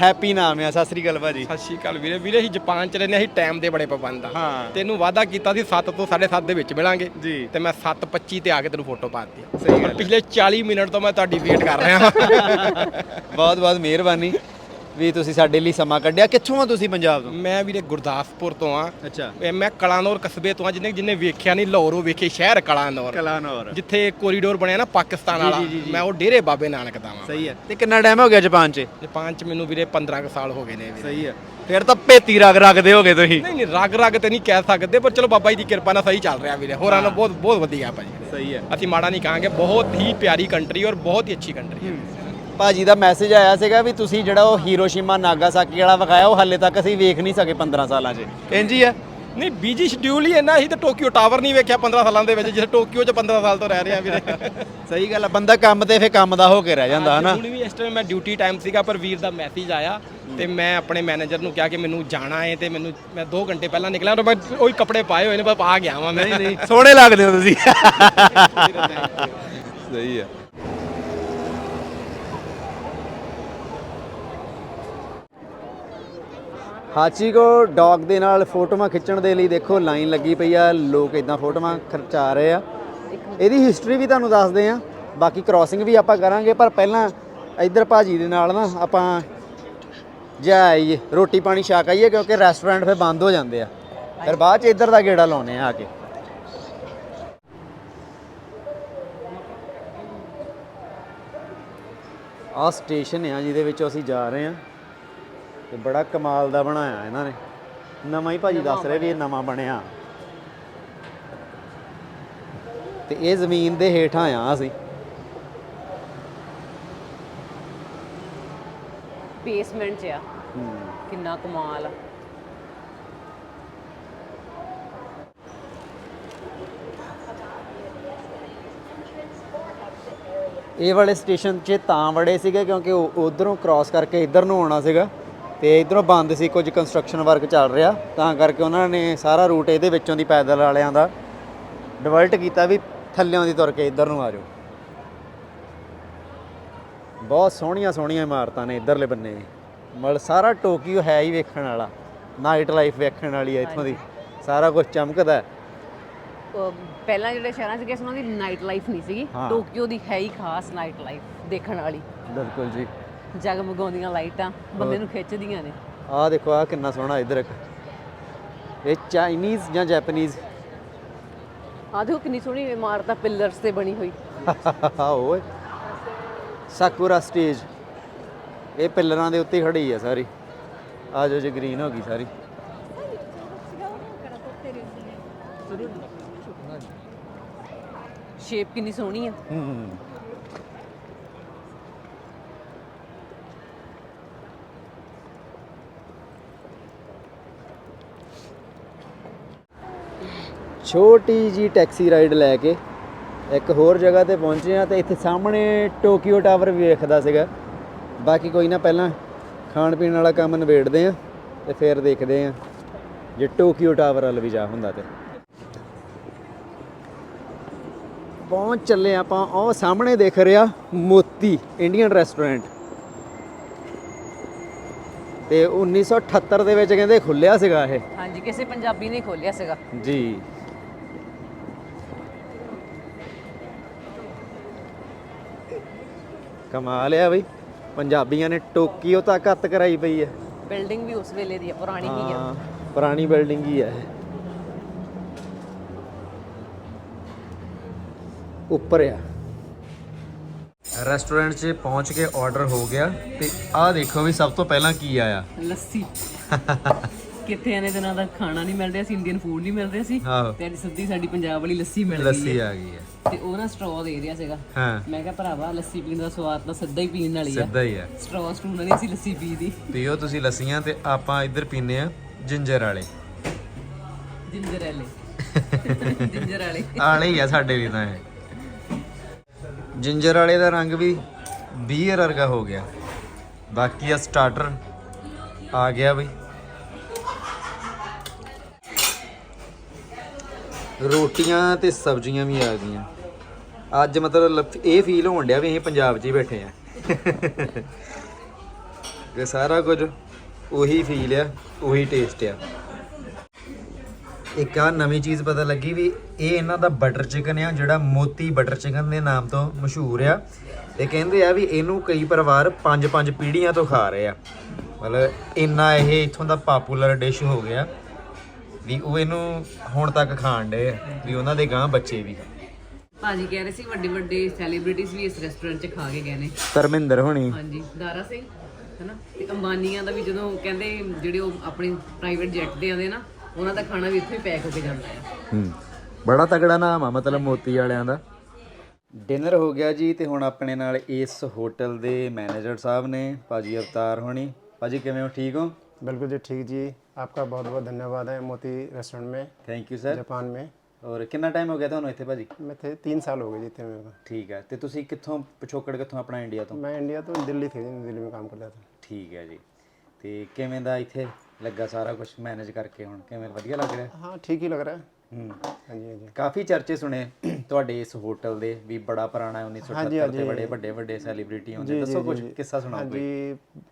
ਹੈਪੀ ਨਾਮ ਆ ਸਤਿ ਸ੍ਰੀ ਅਕਾਲ ਭਾਜੀ। ਸਤਿ ਸ਼੍ਰੀ ਅਕਾਲ ਵੀਰੇ। ਵੀਰੇ ਅਸੀਂ ਜਾਪਾਨ ਚ ਰਹਿੰਦੇ ਹਾਂ, ਅਸੀਂ ਟਾਈਮ ਦੇ ਬੜੇ ਪਾਬੰਦ ਆ ਹਾਂ। ਤੈਨੂੰ ਵਾਅਦਾ ਕੀਤਾ ਸੀ 7 ਤੋਂ 7:30 ਦੇ ਵਿੱਚ ਮਿਲਾਂਗੇ। ਜੀ। ਤੇ ਮੈਂ 7:25 ਤੇ ਆ ਕੇ ਤੈਨੂੰ ਫੋਟੋ ਪਾਤੀ ਸਹੀ ਗੱਲ। ਪਿਛਲੇ 40 ਮਿੰਟ ਤੋਂ ਮੈਂ ਤੁਹਾਡੀ ਵੇਟ ਕਰ ਰਿਹਾ। ਹਾਂ ਬਹੁਤ ਬਹੁਤ ਮਿਹਰਬਾਨੀ। ਵੀ ਤੁਸੀਂ ਸਾਡੇ ਲਈ ਸਮਾਂ ਕੱਢਿਆ। ਕਿੱਥੋਂ ਆ ਤੁਸੀਂ ਪੰਜਾਬ ਤੋਂ? ਮੈਂ ਵੀਰੇ ਗੁਰਦਾਸਪੁਰ ਤੋਂ ਆ। ਅੱਛਾ। ਮੈਂ ਕਲਾਨੌਰ ਕਸਬੇ ਤੋਂ ਆ ਜਿਹਨੇ ਜਿਹਨੇ ਵੇਖਿਆ ਨਹੀਂ ਲਾਹੌਰ ਵੇਖੇ ਸ਼ਹਿਰ ਕਲਾਨੌਰ। ਕਲਾਨੌਰ। ਜਿੱਥੇ ਕੋਰੀਡੋਰ ਬਣਿਆ ਨਾ ਪਾਕਿਸਤਾਨ ਵਾਲਾ। ਮੈਂ ਉਹ ਡੇਰੇ ਬਾਬੇ ਨਾਨਕ ਦਾ ਵਾਂ। ਸਹੀ ਹੈ। ਤੇ ਕਿੰਨਾ ਟਾਈਮ ਹੋ ਗਿਆ ਜਾਪਾਨ 'ਚ? ਜਾਪਾਨ ਚ ਮੈਨੂੰ ਵੀਰੇ 15 ਕੁ ਸਾਲ ਹੋ ਗਏ ਨੇ ਵੀਰੇ। ਸਹੀ ਹੈ। ਫਿਰ ਤਾਂ ਭੇਤੀ ਰਗ ਰੱਖਦੇ ਹੋਗੇ ਤੁਸੀਂ। ਨਹੀਂ ਨਹੀਂ ਰਗ ਰਗ ਤੇ ਨਹੀਂ ਕਹਿ ਸਕਦੇ ਪਰ ਚਲੋ ਬਾਬਾ ਜੀ ਦੀ ਕਿਰਪਾ ਨਾਲ ਸਹੀ ਚੱਲ ਰਿਹਾ ਵੀਰੇ। ਹੋਰਾਂ ਨਾਲ ਬਹੁਤ ਬਹੁਤ ਵਧੀਆ ਭਾਜੀ। ਸਹੀ ਹੈ। ਅਸੀਂ ਮਾੜਾ ਨਹੀਂ ਕਹਾਂਗੇ ਬਹੁਤ ਹੀ ਪਿਆਰੀ ਕੰਟਰੀ ਔਰ ਬਹੁਤ ਹੀ ਅੱਛੀ ਕੰਟਰੀ ਹੈ। ਭਾਜੀ ਦਾ ਮੈਸੇਜ ਆਇਆ ਸੀਗਾ ਵੀ ਤੁਸੀਂ ਜਿਹੜਾ ਉਹ ਹੀਰੋਸ਼ੀਮਾ ਨਾਗਾਸਾਕੀ ਵਾਲਾ ਵਿਖਾਇਆ ਉਹ ਹਾਲੇ ਤੱਕ ਅਸੀਂ ਵੇਖ ਨਹੀਂ ਸਕੇ 15 ਸਾਲਾਂ 'ਚ। ਇੰਜ ਹੀ ਆ ਨਹੀਂ ਬੀਜੀ ਸ਼ਡਿਊਲ ਹੀ ਇੰਨਾ ਸੀ ਤੇ ਟੋਕੀਓ ਟਾਵਰ ਨਹੀਂ ਵੇਖਿਆ 15 ਸਾਲਾਂ ਦੇ ਵਿੱਚ ਜਿਸ ਟੋਕੀਓ 'ਚ 15 ਸਾਲ ਤੋਂ ਰਹਿ ਰਿਹਾ ਵੀਰੇ। ਸਹੀ ਗੱਲ ਆ ਬੰਦਾ ਕੰਮ ਤੇ ਫੇ ਕੰਮ ਦਾ ਹੋ ਕੇ ਰਹਿ ਜਾਂਦਾ ਹਨਾ? ਹੁਣ ਵੀ ਇਸ ਟਾਈਮ ਮੈਂ ਡਿਊਟੀ ਟਾਈਮ ਸੀਗਾ ਪਰ ਵੀਰ ਦਾ ਮੈਸੇਜ ਆਇਆ ਤੇ ਮੈਂ ਆਪਣੇ ਮੈਨੇਜਰ ਨੂੰ ਕਿਹਾ ਕਿ ਮੈਨੂੰ ਜਾਣਾ ਹੈ ਤੇ ਮੈਨੂੰ ਮੈਂ 2 ਘੰਟੇ ਪਹਿਲਾਂ ਨਿਕਲਿਆ ਤੇ ਮੈਂ ਉਹੀ ਕੱਪੜੇ ਪਾਏ ਹੋਏ ਨੇ ਬਸ ਆ ਗਿਆ ਵਾਂ ਮੈਂ। ਨਹੀਂ ਨਹੀਂ ਸੋਹਣੇ ਲੱਗਦੇ ਹੋ ਤੁਸੀਂ। ਸਹੀ ਹੈ ਹਾਚੀਗੋ ਡੌਗ ਦੇ ਨਾਲ ਫੋਟੋਆਂ ਖਿੱਚਣ ਦੇ ਲਈ ਦੇਖੋ ਲਾਈਨ ਲੱਗੀ ਪਈ ਆ, ਲੋਕ ਇਦਾਂ ਫੋਟੋਆਂ ਖਰਚਾ ਰਹੇ ਆ। ਇਹਦੀ ਹਿਸਟਰੀ ਵੀ ਤੁਹਾਨੂੰ ਦੱਸਦੇ ਆ, ਬਾਕੀ ਕ੍ਰਾਸਿੰਗ ਵੀ ਆਪਾਂ ਕਰਾਂਗੇ, ਪਰ ਪਹਿਲਾਂ ਇੱਧਰ ਭਾਜੀ ਦੇ ਨਾਲ ਨਾ ਆਪਾਂ ਜਾ ਆਈਏ, ਰੋਟੀ ਪਾਣੀ ਛਕ ਆਈਏ, ਕਿਉਂਕਿ ਰੈਸਟੋਰੈਂਟ ਫੇ ਬੰਦ ਹੋ ਜਾਂਦੇ ਆ। ਫਿਰ ਬਾਅਦ ਚ ਇੱਧਰ ਦਾ ਗੇੜਾ ਲਾਉਨੇ ਆ ਆ ਕੇ। ਆ ਸਟੇਸ਼ਨ ਆ ਜਿਹਦੇ ਵਿੱਚ ਅਸੀਂ ਜਾ ਰਹੇ ਆ। ਤੇ ਬੜਾ ਕਮਾਲ ਦਾ ਬਣਾਇਆ ਇਹਨਾਂ ਨੇ। ਨਵਾਂ ਹੀ ਭਾਜੀ ਦੱਸ ਰਹੇ ਵੀ ਇਹ ਨਵਾਂ ਬਣਿਆ। ਤੇ ਇਹ ਜ਼ਮੀਨ ਦੇ ਹੇਠਾਂ ਆ ਅਸੀਂ। ਬੇਸਮੈਂਟ 'ਚ ਆ। ਕਿੰਨਾ ਕਮਾਲ ਆ। ਇਹ ਵਾਲੇ ਸਟੇਸ਼ਨ 'ਚ ਤਾਂ ਵੜੇ ਸੀਗੇ ਕਿਉਂਕਿ ਉਧਰੋਂ ਕ੍ਰਾਸ ਕਰਕੇ ਇੱਧਰ ਨੂੰ ਆਉਣਾ ਸੀਗਾ। ਤੇ ਇਧਰੋਂ ਬੰਦ ਸੀ ਕੁਝ ਕੰਸਟਰਕਸ਼ਨ ਵਰਕ ਚੱਲ ਰਿਹਾ। ਤਾਂ ਕਰਕੇ ਉਹਨਾਂ ਨੇ ਸਾਰਾ ਰੂਟ ਇਹਦੇ ਵਿੱਚੋਂ ਦੀ ਪੈਦਲ ਵਾਲਿਆਂ ਦਾ ਡਿਵਰਟ ਕੀਤਾ ਵੀ ਥੱਲਿਓਂ ਦੀ ਤੁਰ ਕੇ ਇੱਧਰ ਨੂੰ ਆ ਜਾਓ। ਬਹੁਤ ਸੋਹਣੀਆਂ ਸੋਹਣੀਆਂ ਇਮਾਰਤਾਂ ਨੇ ਇੱਧਰਲੇ ਬੰਨੇ ਮਤਲਬ ਸਾਰਾ ਟੋਕੀਓ ਹੈ ਹੀ ਵੇਖਣ ਵਾਲਾ ਨਾਈਟ ਲਾਈਫ ਵੇਖਣ ਵਾਲੀ ਹੈ ਇੱਥੋਂ ਦੀ। ਸਾਰਾ ਕੁਝ ਚਮਕਦਾ ਹੈ। ਪਹਿਲਾਂ ਜਿਹੜੇ ਸ਼ਹਿਰਾਂ 'ਚ ਗਏ ਸੀ ਉਹਨਾਂ ਦੀ ਨਾਈਟ ਲਾਈਫ ਨਹੀਂ ਸੀਗੀ। ਟੋਕੀਓ ਦੀ ਹੈ ਹੀ ਖਾਸ ਨਾਈਟ ਲਾਈਫ ਦੇਖਣ ਵਾਲੀ। ਬਿਲਕੁਲ ਜੀ। ਜਗਮਗਾਉਂਦੀਆਂ ਲਾਈਟਾਂ ਬੰਦੇ ਨੂੰ ਖਿੱਚਦੀਆਂ ਨੇ। ਆਹ ਦੇਖੋ ਆਹ ਕਿੰਨਾ ਸੋਹਣਾ ਇੱਧਰ ਇੱਕ। ਇਹ ਚਾਈਨੀਜ਼ ਜਾਂ ਜੈਪਨੀਜ਼ ਆਹ ਦੇਖੋ ਕਿੰਨੀ ਸੋਹਣੀ ਇਮਾਰਤ ਆ ਪਿਲਰਸ ਤੇ ਬਣੀ ਹੋਈ। ਓਏ। ਸਾਕੂਰਾ ਸਟੇਜ ਇਹ ਪਿੱਲਰਾਂ ਦੇ ਉੱਤੇ ਖੜੀ ਆ ਸਾਰੀ। ਆ ਜੋ ਜੀ ਗ੍ਰੀਨ ਹੋ ਗਈ ਸਾਰੀ। ਸ਼ੇਪ ਕਿੰਨੀ ਸੋਹਣੀ ਆ। ਹੂੰ। ਛੋਟੀ ਜੀ ਟੈਕਸੀ ਰਾਈਡ ਲੈ ਕੇ ਇੱਕ ਹੋਰ ਜਗ੍ਹਾ ਤੇ ਪਹੁੰਚੇ ਆ ਤੇ ਇੱਥੇ ਸਾਹਮਣੇ ਟੋਕੀਓ ਟਾਵਰ ਵੀ ਵੇਖਦਾ ਸੀਗਾ। ਬਾਕੀ ਕੋਈ ਨਾ ਪਹਿਲਾਂ ਖਾਣ ਪੀਣ ਵਾਲਾ ਕੰਮ ਨਿਬੇੜਦੇ ਆ ਤੇ ਫਿਰ ਦੇਖਦੇ ਆ ਜੇ ਟੋਕੀਓ ਟਾਵਰ ਵੱਲ ਵੀ ਜਾ ਹੁੰਦਾ ਤੇ। ਪਹੁੰਚ ਚੱਲੇ ਆਪਾਂ। ਉਹ ਸਾਹਮਣੇ ਦਿਖ ਰਿਹਾ ਮੋਤੀ ਇੰਡੀਅਨ ਰੈਸਟੋਰੈਂਟ। ਤੇ 1978 ਦੇ ਵਿੱਚ ਕਹਿੰਦੇ ਖੁੱਲਿਆ ਸੀਗਾ ਇਹ। ਹਾਂਜੀ ਕਿਸੇ ਪੰਜਾਬੀ ਨੇ ਖੋਲਿਆ ਸੀਗਾ। ਜੀ। ਕਮਾਲ ਆ ਬਈ। ਪੰਜਾਬੀਆਂ ਨੇ ਟੋਕੀਓ ਤੱਕ ਹੱਤ ਕਰਾਈ ਪਈ ਹੈ ਬਿਲਡਿੰਗ ਵੀ ਉਸ ਵੇਲੇ ਦੀ ਆ ਪੁਰਾਣੀ ਹੀ ਆ। ਹਾਂ ਪੁਰਾਣੀ ਬਿਲਡਿੰਗ ਹੀ ਹੈ ਉੱਪਰ ਆ। ਰੈਸਟੋਰੈਂਟ 'ਚ ਪਹੁੰਚ ਕੇ ਆਰਡਰ ਹੋ ਗਿਆ ਤੇ ਆਹ ਦੇਖੋ ਵੀ ਸਭ ਤੋਂ ਪਹਿਲਾਂ ਕੀ ਆਇਆ। ਲੱਸੀ। ਕਿੱਥੇ ਆਨੇ ਦਿਨਾਂ ਦਾ ਖਾਣਾ ਨਹੀਂ ਮਿਲ ਰਿਹਾ ਸੀ ਇੰਡੀਅਨ ਫੂਡ ਨਹੀਂ ਮਿਲ ਰਿਹਾ ਸੀ ਆਹੋ। ਤੇ ਅੱਜ ਸਿੱਧੀ ਸਾਡੀ ਪੰਜਾਬ ਵਾਲੀ ਲੱਸੀ ਮਿਲ ਗਈ ਲੱਸੀ ਆ ਗਈ ਹੈ। ਤੇ ਉਹ ਨਾ ਸਟ੍ਰੋ ਦੇ ਰਿਹਾ ਸੀਗਾ। ਹਾਂ। ਮੈਂ ਕਿਹਾ ਭਰਾਵਾ ਲੱਸੀ ਪੀਣ ਦਾ ਸਵਾਦ ਤਾਂ ਸਿੱਧਾ ਹੀ ਪੀਣ ਵਾਲੀ ਆ ਸਿੱਧਾ ਹੀ ਹੈ। ਸਟ੍ਰੋ ਸਟੂ ਨਹੀਂ ਸੀ ਲੱਸੀ ਪੀ ਦੀ ਪੀਓ ਤੁਸੀਂ ਲੱਸੀਆਂ ਤੇ ਆਪਾਂ ਇੱਧਰ ਪੀਨੇ ਆ ਜਿੰਜਰ ਵਾਲੇ। ਜਿੰਜਰ ਐਲੇ ਜਿੰਜਰ ਵਾਲੇ। ਆਲੇ ਹੀ ਆ ਸਾਡੇ ਲਈ ਤਾਂ ਇਹ। ਜਿੰਜਰ ਵਾਲੇ ਦਾ ਰੰਗ ਵੀ ਬੀਅਰ ਵਰਗਾ ਹੋ ਗਿਆ। ਬਾਕੀ ਆ ਸਟਾਰਟਰ ਆ ਗਿਆ ਬਈ ਰੋਟੀਆਂ ਤੇ ਸਬਜ਼ੀਆਂ ਵੀ ਆ ਗਈਆਂ। ਅੱਜ ਮਤਲਬ ਇਹ ਫੀਲ ਹੋਣ ਡਿਆ ਵੀ ਅਸੀਂ ਪੰਜਾਬ 'ਚ ਹੀ ਬੈਠੇ ਆ। ਕਿ ਸਾਰਾ ਕੁਝ ਉਹੀ ਫੀਲ ਆ, ਉਹੀ ਟੇਸਟ ਆ। ਇੱਕ ਆ ਨਵੀਂ ਚੀਜ਼ ਪਤਾ ਲੱਗੀ ਵੀ ਇਹ ਇਹਨਾਂ ਦਾ ਬਟਰ ਚਿਕਨ ਆ, ਜਿਹੜਾ ਮੋਤੀ ਬਟਰ ਚਿਕਨ ਦੇ ਨਾਮ ਤੋਂ ਮਸ਼ਹੂਰ ਆ। ਤੇ ਕਹਿੰਦੇ ਆ ਵੀ ਇਹਨੂੰ ਕਈ ਪਰਿਵਾਰ ਪੰਜ ਪੰਜ ਪੀੜ੍ਹੀਆਂ ਤੋਂ ਖਾ ਰਹੇ ਆ। ਮਤਲਬ ਇੰਨਾ ਇਹ ਇਥੋਂ ਦਾ ਪਪੂਲਰ ਡਿਸ਼ ਹੋ ਗਿਆ। ਵੀ ਉਹ ਇਹਨੂੰ ਹੁਣ ਤੱਕ ਖਾਣ ਡੇ ਵੀ ਉਹਨਾਂ ਦੇ ਗਾਂ ਬੱਚੇ ਵੀ। ਭਾਜੀ ਕਹਿ ਰਹੇ ਸੀ ਵੱਡੇ ਵੱਡੇ ਸੈਲੀਬ੍ਰਿਟੀਜ਼ ਵੀ ਇਸ ਰੈਸਟੋਰੈਂਟ 'ਚ ਖਾ ਕੇ ਗਏ ਨੇ। ਧਰਮਿੰਦਰ ਹੋਣੀ। ਹਾਂਜੀ ਦਾਰਾ ਸਿੰਘ ਹਨਾ? ਤੇ ਅੰਬਾਨੀਆਂ ਦਾ ਵੀ ਜਦੋਂ ਕਹਿੰਦੇ ਜਿਹੜੇ ਉਹ ਆਪਣੇ ਪ੍ਰਾਈਵੇਟ ਜੈਟ ਦੇ ਆਉਂਦੇ ਨਾ ਉਹਨਾਂ ਦਾ ਖਾਣਾ ਵੀ ਇੱਥੇ ਪੈਕ ਹੋ ਕੇ ਜਾਂਦਾ ਹੈ ਹੂੰ ਬੜਾ ਤਗੜਾ ਨਾਮ ਆ ਮਤਲਬ ਮੋਤੀ ਵਾਲਿਆਂ ਦਾ। ਡਿਨਰ ਹੋ ਗਿਆ ਜੀ ਤੇ ਹੁਣ ਆਪਣੇ ਨਾਲ ਇਸ ਹੋਟਲ ਦੇ ਮੈਨੇਜਰ ਸਾਹਿਬ ਨੇ ਭਾਜੀ ਅਵਤਾਰ ਹੋਣੀ। ਭਾਜੀ ਕਿਵੇਂ ਹੋ ਠੀਕ ਹੋ? ਬਿਲਕੁਲ ਜੀ ਠੀਕ ਜੀ। आपका बहुत बहुत धन्यवाद है मोती रेस्टोरेंट में ਥੈਂਕ ਯੂ ਸਰ जापान में ਔਰ ਕਿੰਨਾ ਟਾਈਮ ਹੋ ਗਿਆ ਤੁਹਾਨੂੰ ਇੱਥੇ ਭਾਜੀ मैं थे तीन साल हो गए जीते मेरे को ਠੀਕ ਹੈ ਤੇ ਤੁਸੀਂ ਕਿੱਥੋਂ ਪਿਛੋਕੜ ਕਿੱਥੋਂ ਆਪਣਾ ਇੰਡੀਆ ਤੋਂ मैं इंडिया तो दिल्ली थे जी दिल्ली में काम करता था ਠੀਕ ਹੈ ਜੀ ਤੇ ਕਿਵੇਂ ਦਾ ਇੱਥੇ ਲੱਗਾ ਸਾਰਾ ਕੁਝ ਮੈਨੇਜ ਕਰਕੇ ਹੁਣ ਕਿਵੇਂ ਵਧੀਆ ਲੱਗ ਰਿਹਾ हाँ ठीक ही लग रहा है ਹੂੰ हाँ जी हाँ जी ਕਾਫੀ ਚਰਚੇ ਸੁਣੇ ਤੁਹਾਡੇ ਇਸ ਹੋਟਲ ਦੇ ਵੀ ਬੜਾ ਪੁਰਾਣਾ ਹੈ 1978 ਤੇ ਬੜੇ ਵੱਡੇ ਵੱਡੇ ਸੈਲੀਬ੍ਰਿਟੀ ਹੁੰਦੇ ਦੱਸੋ ਕੁਝ ਕਿੱਸਾ हाँ ਸੁਣਾਓ जी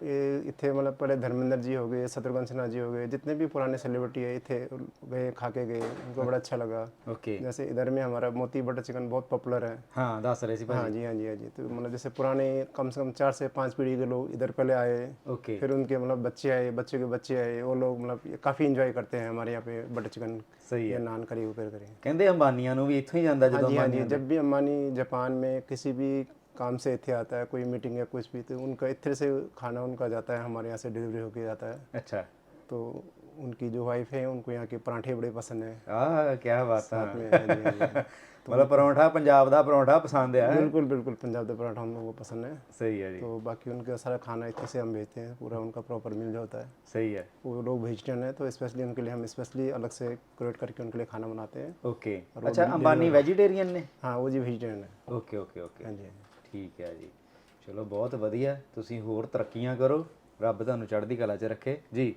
ये इतने मतलब पहले धर्मेंद्र जी हो गए शत्रुघ्न सिन्हा जी हो गए जितने भी पुराने सेलिब्रिटी है इतने गए खा के गए उनको बड़ा अच्छा लगा ਓਕੇ जैसे इधर में हमारा मोती बटर चिकन बहुत पॉपुलर है ਹਾਂ ਦੱਸ ਰਹੇ ਸੀ हाँ ਭਾਜੀ जी हाँ जी हाँ जी तो मतलब जैसे पुराने कम से कम चार से पाँच पीढ़ी के लोग इधर पहले आए ਓਕੇ फिर उनके मतलब बच्चे आए बच्चे के बच्चे आए वो लोग मतलब ये काफ़ी इंजॉय करते हैं हमारे यहाँ पे बटर चिकन ਸਹੀ या ਹੈ नान करी ऊपर करी ਕਹਿੰਦੇ ਅੰਬਾਨੀਆਂ ਨੂੰ ਵੀ ਇੱਥੋਂ ਹੀ ਜਾਂਦਾ हाँ ਜਦੋਂ जी हाँ जी अंबानी जब भी अम्बानी जापान में किसी भी काम से इतने आता है कोई मीटिंग या कुछ भी तो उनका इतने से खाना उनका जाता है हमारे यहाँ से डिलीवरी होके जाता है ਅੱਛਾ तो उनकी जो वाइफ है उनको यहाँ के पराठे बड़े पसंद हैं ਆਹ ਕੀ ਬਾਤ ਹੈ में हाँ जी, हाँ जी। ਮਤਲਬ ਪਰੌਂਠਾ ਪੰਜਾਬ ਦਾ ਪਰੌਂਠਾ पसंद है बिल्कुल बिल्कुल पंजाब का पराठा हम लोग को पसंद है सही है जी तो बाकी उनका सारा खाना इतने से हम भेजते हैं पूरा उनका प्रॉपर मिल जाता है सही है वो लोग वेजिटेरियन है तो स्पेशली उनके लिए हम स्पेशली अलग से क्रिएट करके उनके लिए खाना बनाते हैं ओके अच्छा अंबानी वेजिटेरियन ने हाँ वो जी वेजिटेरियन है ਓਕੇ ਓਕੇ ਓਕੇ हाँ जी हाँ जी ਠੀਕ ਹੈ ਜੀ ਚਲੋ ਬਹੁਤ ਵਧੀਆ ਤੁਸੀਂ ਹੋਰ ਤਰੱਕੀਆਂ ਕਰੋ ਰੱਬ ਤੁਹਾਨੂੰ ਚੜ੍ਹਦੀ ਕਲਾ 'ਚ ਰੱਖੇ ਜੀ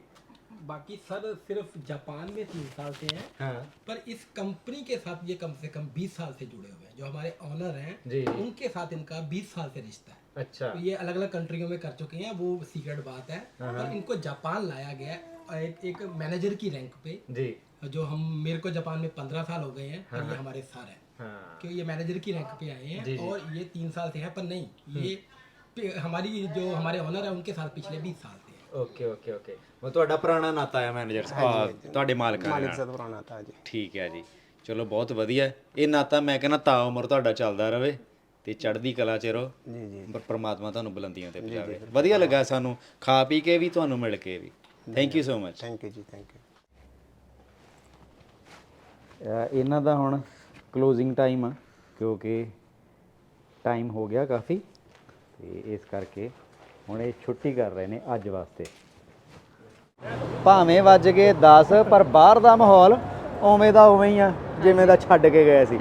बाकी सर सिर्फ़ जापान में तीन साल से हैं हाँ। पर इस कंपनी के साथ ये कम से कम 20 साल से जुड़े हुए हैं। जो हमारे ऑनर हैं उनके साथ इनका 20 साल से रिश्ता है। अच्छा। तो ये अलग अलग कंट्रियों में कर चुके हैं वो सीक्रेट बात है। हाँ। पर इनको जापान लाया गया है एक, एक मैनेजर की रैंक पे। जी। जो हम मेरे को जापान में पंद्रह साल हो गए हैं और ये हमारे सर है। हाँ। कि ये मैनेजर की रैंक पे आए हैं और ये तीन साल से है पर नहीं ये हमारी जो हमारे ऑनर है उनके साथ पिछले बीस साल। हैं ਓਕੇ ਓਕੇ ਓਕੇ ਮੈਂ ਤੁਹਾਡਾ ਪੁਰਾਣਾ ਨਾਤਾ ਹੈ ਮੈਨੇਜਰ ਸਾਹਿਬ। ਤੁਹਾਡੇ ਮਾਲਕ ਨਾਲ ਮਾਲਕ ਸਾਹਿਬ ਪੁਰਾਣਾ ਨਾਤਾ ਜੀ। ਠੀਕ ਹੈ ਜੀ। ਚਲੋ ਬਹੁਤ ਵਧੀਆ। ਇਹ ਨਾਤਾ ਮੈਂ ਕਹਿੰਦਾ ਤਾ ਉਮਰ ਤੁਹਾਡਾ ਚੱਲਦਾ ਰਹੇ ਤੇ ਚੜ੍ਹਦੀ ਕਲਾ ਚ ਰਹੋ। ਜੀ ਜੀ। ਪਰ ਪ੍ਰਮਾਤਮਾ ਤੁਹਾਨੂੰ ਬੁਲੰਦੀਆਂ ਤੇ ਪਹੁੰਚਾਵੇ। ਵਧੀਆ ਲੱਗਾ ਸਾਨੂੰ। ਖਾ ਪੀ ਕੇ ਵੀ ਤੁਹਾਨੂੰ ਮਿਲ ਕੇ ਵੀ। Thank you so much thank you ਜੀ ਥੈਂਕ ਯੂ ਇਹਨਾਂ ਦਾ ਹੁਣ ਕਲੋਜ਼ਿੰਗ ਟਾਈਮ ਆ ਕਿਉਂਕਿ ਟਾਈਮ ਹੋ ਗਿਆ ਕਾਫੀ। ਤੇ ਇਸ ਕਰਕੇ ਹੁਣ ਇਹ ਛੁੱਟੀ ਕਰ ਰਹੇ ਨੇ ਅੱਜ ਵਾਸਤੇ। ਭਾਵੇਂ ਵੱਜ ਗਏ 10 ਪਰ ਬਾਹਰ ਦਾ ਮਾਹੌਲ ਉਵੇਂ ਦਾ ਉਵੇਂ ਹੀ ਆ ਜਿਵੇਂ ਦਾ ਛੱਡ ਕੇ ਗਏ ਸੀ।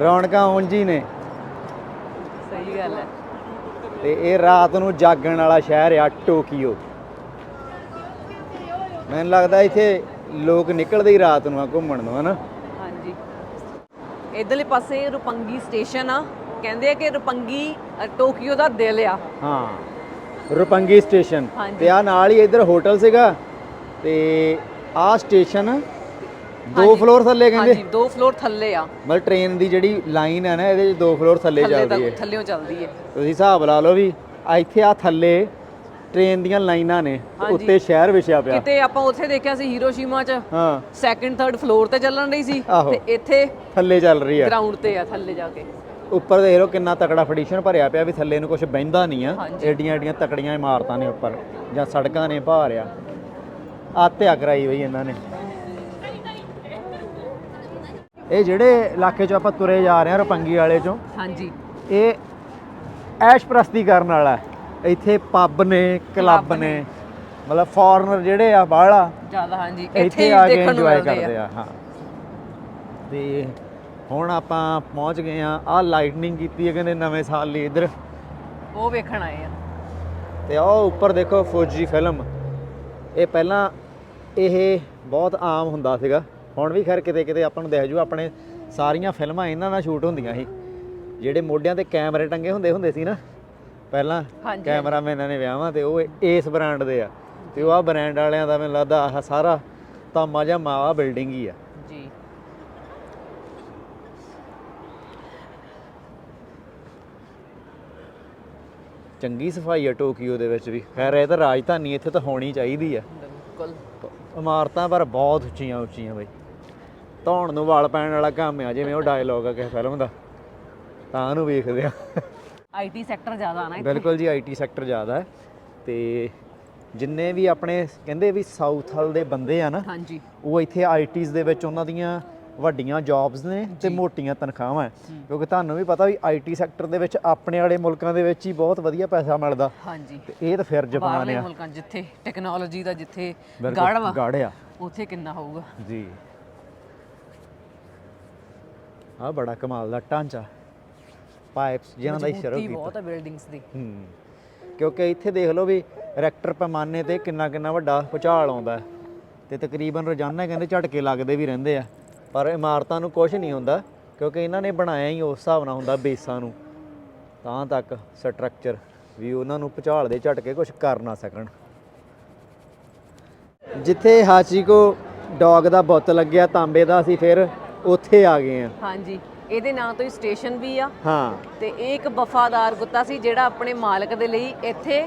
ਰੌਣਕਾਂ ਉਂਝ ਨੇ। ਸਹੀ ਗੱਲ ਹੈ। ਤੇ ਇਹ ਰਾਤ ਨੂੰ ਜਾਗਣ ਵਾਲਾ ਸ਼ਹਿਰ ਆ ਟੋਕੀਓ। ਮੈਨੂੰ ਲੱਗਦਾ ਇੱਥੇ ਲੋਕ ਨਿਕਲਦੇ ਹੀ ਰਾਤ ਨੂੰ ਆ ਘੁੰਮਣ ਨੂੰ ਹਨਾ? ਹਾਂਜੀ। ਇਧਰਲੇ ਪਾਸੇ ਰੁਪੰਗੀ ਸਟੇਸ਼ਨ ਆ। ਕਹਿੰਦੇ ਆ ਕਿ ਰੁਪੰਗੀ ਟੋਕੀਓ ਦਾ ਦਿਲ ਆ। ਹਾਂ। ਰੁਪੰਗੀ ਸਟੇਸ਼ਨ ਹਾਂਜੀ। ਤੇ ਆ ਨਾਲ ਹੀ ਇੱਧਰ ਹੋਟਲ ਸੀਗਾ ਤੇ ਆ ਸਟੇਸ਼ਨ ਦੋ ਫਲੋਰ ਥੱਲੇ ਕਹਿੰਦੇ। ਹਾਂਜੀ ਦੋ ਫਲੋਰ ਥੱਲੇ ਆ। ਮਤਲਬ ਟ੍ਰੇਨ ਦੀ ਜਿਹੜੀ ਲਾਈਨ ਹੈ ਨਾ ਇਹਦੇ ਚ ਦੋ ਫਲੋਰ ਥੱਲੇ ਥੱਲੇ ਚੱਲਦੀ ਹੈ। ਥੱਲੇੋਂ ਚੱਲਦੀ ਹੈ। ਤੁਸੀਂ ਹਿਸਾਬ ਲਾ ਲਓ ਵੀ ਆ ਇੱਥੇ ਆ ਥੱਲੇ ਟ੍ਰੇਨ ਦੀਆਂ ਲਾਈਨਾਂ ਨੇ ਤੇ ਹਾਂਜੀ। ਉੱਤੇ ਸ਼ਹਿਰ ਵਿਛਿਆ ਪਿਆ। ਕਿਤੇ ਆਪਾਂ ਉੱਥੇ ਦੇਖਿਆ ਸੀ ਹੀਰੋਸ਼ੀਮਾ 'ਚ ਹਾਂ। ਸੈਕੰਡ ਥਰਡ ਫਲੋਰ ਤੇ ਚੱਲਣ ਰਹੀ ਸੀ ਆਹੋ। ਤੇ ਇੱਥੇ ਥੱਲੇ ਚੱਲ ਰਹੀ ਆ। ਗਰਾਊਂਡ ਤੇ ਆ ਥੱਲੇ ਜਾ ਕੇ। ਉੱਪਰ ਦੇਖ ਲਓ ਕਿੰਨਾ ਤਕੜਾ ਫਡੀਸ਼ਨ ਭਰਿਆ ਪਿਆ ਵੀ ਥੱਲੇ ਨੂੰ ਕੁਝ ਬਹਿੰਦਾ ਨਹੀਂ ਆ। ਏਡੀਆਂ ਏਡੀਆਂ ਤਕੜੀਆਂ ਇਮਾਰਤਾਂ ਨੇ ਉੱਪਰ ਜਾਂ ਸੜਕਾਂ ਨੇ ਭਾਰ ਆ। ਆਤਿਆ ਕਰਾਈ ਹੋਈ ਇਹਨਾਂ ਨੇ। ਇਹ ਜਿਹੜੇ ਇਲਾਕੇ 'ਚੋਂ ਆਪਾਂ ਤੁਰੇ ਜਾ ਰਹੇ ਹਾਂ ਰਪੰਗੀ ਵਾਲੇ 'ਚੋਂ ਹਾਂਜੀ। ਇਹ ਐਸ਼ ਪ੍ਰਸਤੀ ਕਰਨ ਵਾਲਾ। ਇੱਥੇ ਪੱਬ ਨੇ ਕਲੱਬ ਨੇ ਮਤਲਬ ਫੋਰਨਰ ਜਿਹੜੇ ਆ ਬਾਹਲਾ ਜ਼ਿਆਦਾ ਹਾਂਜੀ। ਇੱਥੇ ਆ ਕੇ ਇੰਜੋਏ ਕਰਦੇ ਆ ਹਾਂ। ਤੇ ਹੁਣ ਆਪਾਂ ਪਹੁੰਚ ਗਏ ਆ ਆ ਲਾਈਟਨਿੰਗ ਕੀਤੀ ਹੈ ਕਹਿੰਦੇ ਨਵੇਂ ਸਾਲ ਲਈ ਇੱਧਰ। ਉਹ ਵੇਖਣ ਆਏ ਆ। ਤੇ ਉਹ ਉੱਪਰ ਦੇਖੋ ਫੌਜੀ ਫਿਲਮ ਇਹ ਪਹਿਲਾਂ ਇਹ ਬਹੁਤ ਆਮ ਹੁੰਦਾ ਸੀਗਾ। ਹੁਣ ਵੀ ਖੈਰ ਕਿਤੇ ਕਿਤੇ ਆਪਾਂ ਨੂੰ ਦਿਖ ਜੂ ਆਪਣੇ ਸਾਰੀਆਂ ਫਿਲਮਾਂ ਇਹਨਾਂ ਨਾਲ ਸ਼ੂਟ ਹੁੰਦੀਆਂ ਸੀ। ਜਿਹੜੇ ਮੋਢਿਆਂ ਤੇ ਕੈਮਰੇ ਟੰਗੇ ਹੁੰਦੇ ਹੁੰਦੇ ਸੀ ਨਾ। ਪਹਿਲਾਂ ਹਾਂਜੀ, ਕੈਮਰਾਮੈਨਾਂ ਨੇ ਵਿਆਹਾਂ ਤੇ ਉਹ ਇਸ ਬ੍ਰਾਂਡ ਦੇ ਆ। ਤੇ ਉਹ ਆ ਬ੍ਰਾਂਡ ਵਾਲਿਆਂ ਦਾ ਮੈਨੂੰ ਲੱਗਦਾ ਆਹ ਸਾਰਾ ਤਾਮਾ ਜਾਂ ਮਾਵਾ ਬਿਲਡਿੰਗ ਹੀ ਆ ਜੀ ਚੰਗੀ ਸਫ਼ਾਈ ਆ ਟੋਕੀਓ ਦੇ ਵਿੱਚ ਵੀ। ਖੈਰ ਇਹ ਤਾਂ ਰਾਜਧਾਨੀ ਇੱਥੇ ਤਾਂ ਹੋਣੀ ਚਾਹੀਦੀ ਆ। ਬਿਲਕੁਲ। ਇਮਾਰਤਾਂ ਪਰ ਬਹੁਤ ਉੱਚੀਆਂ ਉੱਚੀਆਂ ਬਈ। ਧੌਣ ਨੂੰ ਵਾਲ ਪੈਣ ਵਾਲਾ ਕੰਮ ਆ ਜਿਵੇਂ ਉਹ ਡਾਇਲੋਗ ਆ ਕਿਸੇ ਫਿਲਮ ਦਾ। ਤਾਂ ਉਹਨੂੰ ਵੇਖਦੇ ਆ। ਆਈਟੀ ਸੈਕਟਰ ਜ਼ਿਆਦਾ ਆਣਾ ਇੱਥੇ। ਬਿਲਕੁਲ ਜੀ ਆਈਟੀ ਸੈਕਟਰ ਜ਼ਿਆਦਾ ਹੈ। ਤੇ ਜਿੰਨੇ ਵੀ ਆਪਣੇ ਕਹਿੰਦੇ ਵੀ ਸਾਊਥ ਹਲ ਦੇ ਬੰਦੇ ਆ ਨਾ ਹਾਂਜੀ। ਉਹ ਇੱਥੇ ਆਈਟੀਜ਼ ਦੇ ਵਿੱਚ ਉਹਨਾਂ ਦੀਆਂ ਵੱਡੀਆਂ ਜੌਬਸ ਨੇ ਤੇ ਮੋਟੀਆਂ ਤਨਖਾਹਾਂ ਹੈ। ਕਿਉਂਕਿ ਤੁਹਾਨੂੰ ਵੀ ਪਤਾ ਵੀ ਆਈਟੀ ਸੈਕਟਰ ਦੇ ਵਿੱਚ ਆਪਣੇ ਵਾਲੇ ਮੁਲਕਾਂ ਦੇ ਵਿੱਚ ਹੀ ਬਹੁਤ ਵਧੀਆ ਪੈਸਾ ਮਿਲਦਾ। ਹਾਂਜੀ। ਤੇ ਇਹ ਤਾਂ ਫਿਰ ਜਾਪਾਨ ਆ। ਮੁਲਕਾਂ ਜਿੱਥੇ ਟੈਕਨੋਲੋਜੀ ਦਾ ਜਿੱਥੇ ਬਿਲਕੁਲ, ਗੜ ਵਾ ਗੜ ਆ। ਉੱਥੇ ਕਿੰਨਾ ਹੋਊਗਾ। ਜੀ। ਆ ਬੜਾ ਕਮਾਲ ਦਾ ਢਾਂਚਾ। ਪਾਈਪਸ ਜਿਹਨਾਂ ਦਾ ਹੀ ਸ਼ੁਰੂ ਮਜ਼ਬੂਤੀ ਕੀਤਾ ਬਹੁਤ ਹੈ ਬਿਲਡਿੰਗਸ ਦੀ। ਹੂੰ। ਕਿਉਂਕਿ ਇੱਥੇ ਦੇਖ ਲਓ ਵੀ ਰੈਕਟਰ ਪੈਮਾਨੇ ਤੇ ਕਿੰਨਾ ਕਿੰਨਾ ਵੱਡਾ ਭੁਚਾਲ ਆਉਂਦਾ। ਤੇ ਤਕਰੀਬਨ ਰੋਜ਼ਾਨਾ ਕਹਿੰਦੇ ਝਟਕੇ ਲੱਗਦੇ ਵੀ ਰਹਿੰਦੇ ਆ। ਪਰ ਇਮਾਰਤਾਂ ਨੂੰ ਕੁਝ ਨਹੀਂ ਹੁੰਦਾ ਕਿਉਂਕਿ ਇਹਨਾਂ ਨੇ ਬਣਾਇਆ ਹੀ ਉਸ ਹਿਸਾਬ ਨਾਲ ਹੁੰਦਾ ਬੇਸਾਂ ਨੂੰ। ਤਾਂ ਤੱਕ ਸਟਰਕਚਰ ਵੀ ਉਹਨਾਂ ਨੂੰ ਭੁਚਾਲ ਦੇ ਝਟਕੇ ਕੁਝ ਕਰ ਨਾ ਸਕਣ। ਜਿੱਥੇ ਹਾਚੀਕੋ ਡੌਗ ਦਾ ਬੁੱਤ ਲੱਗਿਆ ਤਾਂਬੇ ਦਾ ਅਸੀਂ ਫਿਰ ਉੱਥੇ ਆ ਗਏ ਆ ਹਾਂਜੀ ਇਹਦੇ ਨਾਂ ਤੋਂ ਹੀ ਸਟੇਸ਼ਨ ਵੀ ਆ। ਹਾਂ। ਤੇ ਇਹ ਇੱਕ ਵਫਾਦਾਰ ਕੁੱਤਾ ਸੀ ਜਿਹੜਾ ਆਪਣੇ ਮਾਲਕ ਦੇ ਲਈ ਇੱਥੇ